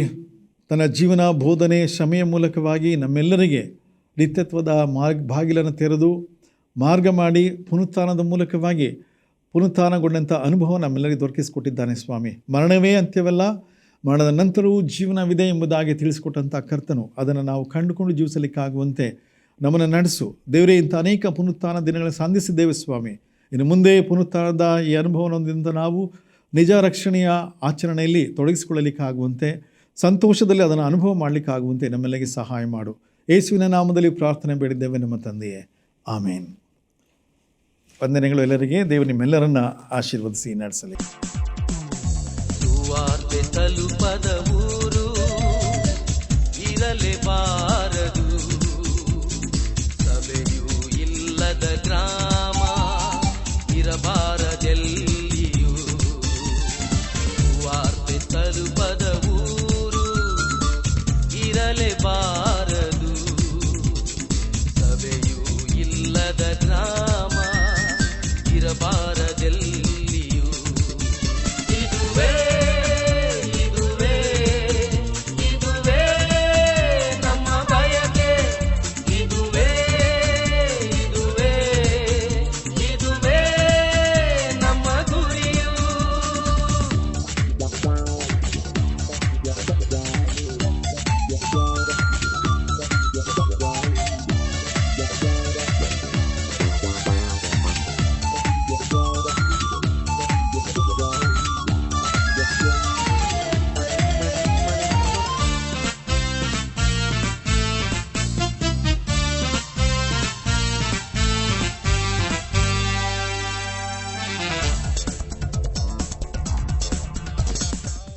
ತನ್ನ ಜೀವನ ಬೋಧನೆ ಶ್ರಮೆಯ ಮೂಲಕವಾಗಿ ನಮ್ಮೆಲ್ಲರಿಗೆ ನಿತ್ಯತ್ವದ ಮಾರ್ಗ ಬಾಗಿಲನ್ನು ತೆರೆದು ಮಾರ್ಗ ಮಾಡಿ ಪುನರುತ್ಥಾನದ ಮೂಲಕವಾಗಿ ಪುನರುತ್ಥಾನಗೊಂಡಂಥ ಅನುಭವ ನಮ್ಮೆಲ್ಲರಿಗೆ ದೊರಕಿಸಿಕೊಟ್ಟಿದ್ದಾನೆ ಸ್ವಾಮಿ. ಮರಣವೇ ಅಂತ್ಯವಲ್ಲ ಮರಣದ ನಂತರವೂ ಜೀವನವಿದೆ ಎಂಬುದಾಗಿ ತಿಳಿಸಿಕೊಟ್ಟಂಥ ಕರ್ತನು ಅದನ್ನು ನಾವು ಕಂಡುಕೊಂಡು ಜೀವಿಸಲಿಕ್ಕಾಗುವಂತೆ ನಮ್ಮನ್ನು ನಡೆಸು. ದೇವರೇ, ಇಂಥ ಅನೇಕ ಪುನರುತ್ಥಾನ ದಿನಗಳನ್ನು ಸಾಧಿಸಿದ್ದೇವೆ ಸ್ವಾಮಿ. ಇನ್ನು ಮುಂದೆ ಪುನರುತ್ಥಾನದ ಈ ಅನುಭವನೊಂದಿನಿಂದ ನಾವು ನಿಜ ರಕ್ಷಣೆಯ ಆಚರಣೆಯಲ್ಲಿ ತೊಡಗಿಸಿಕೊಳ್ಳಲಿಕ್ಕಾಗುವಂತೆ, ಸಂತೋಷದಲ್ಲಿ ಅದನ್ನು ಅನುಭವ ಮಾಡಲಿಕ್ಕಾಗುವಂತೆ ನಮ್ಮೆಲ್ಲರಿಗೆ ಸಹಾಯ ಮಾಡು. ಯೇಸುವಿನ ನಾಮದಲ್ಲಿ ಪ್ರಾರ್ಥನೆ ಬೇಡಿದ್ದೇವೆ ನಮ್ಮ ತಂದೆಯೇ. ಆಮೇನ್. ವಂದನೆಗಳು ಎಲ್ಲರಿಗೆ. ದೇವರು ನಿಮ್ಮೆಲ್ಲರನ್ನ ಆಶೀರ್ವದಿಸಿ ನಡೆಸಲಿ. ಸುವಾರ್ತೆ ತಲುಪದ ಊರು. ಇರಲೇಬಾರದು ಸಭೆಯೂ ಇಲ್ಲದ ಗ್ರಾಮ, ಇರಬಾರದೆಲ್ಲಿಯೂ. ಸುವಾರ್ತೆ ತಲುಪದ ಊರು ಇರಲೇಬಾರದು ಸಭೆಯೂ ಇಲ್ಲದ ಗ್ರಾಮ, ಇರಬಾರ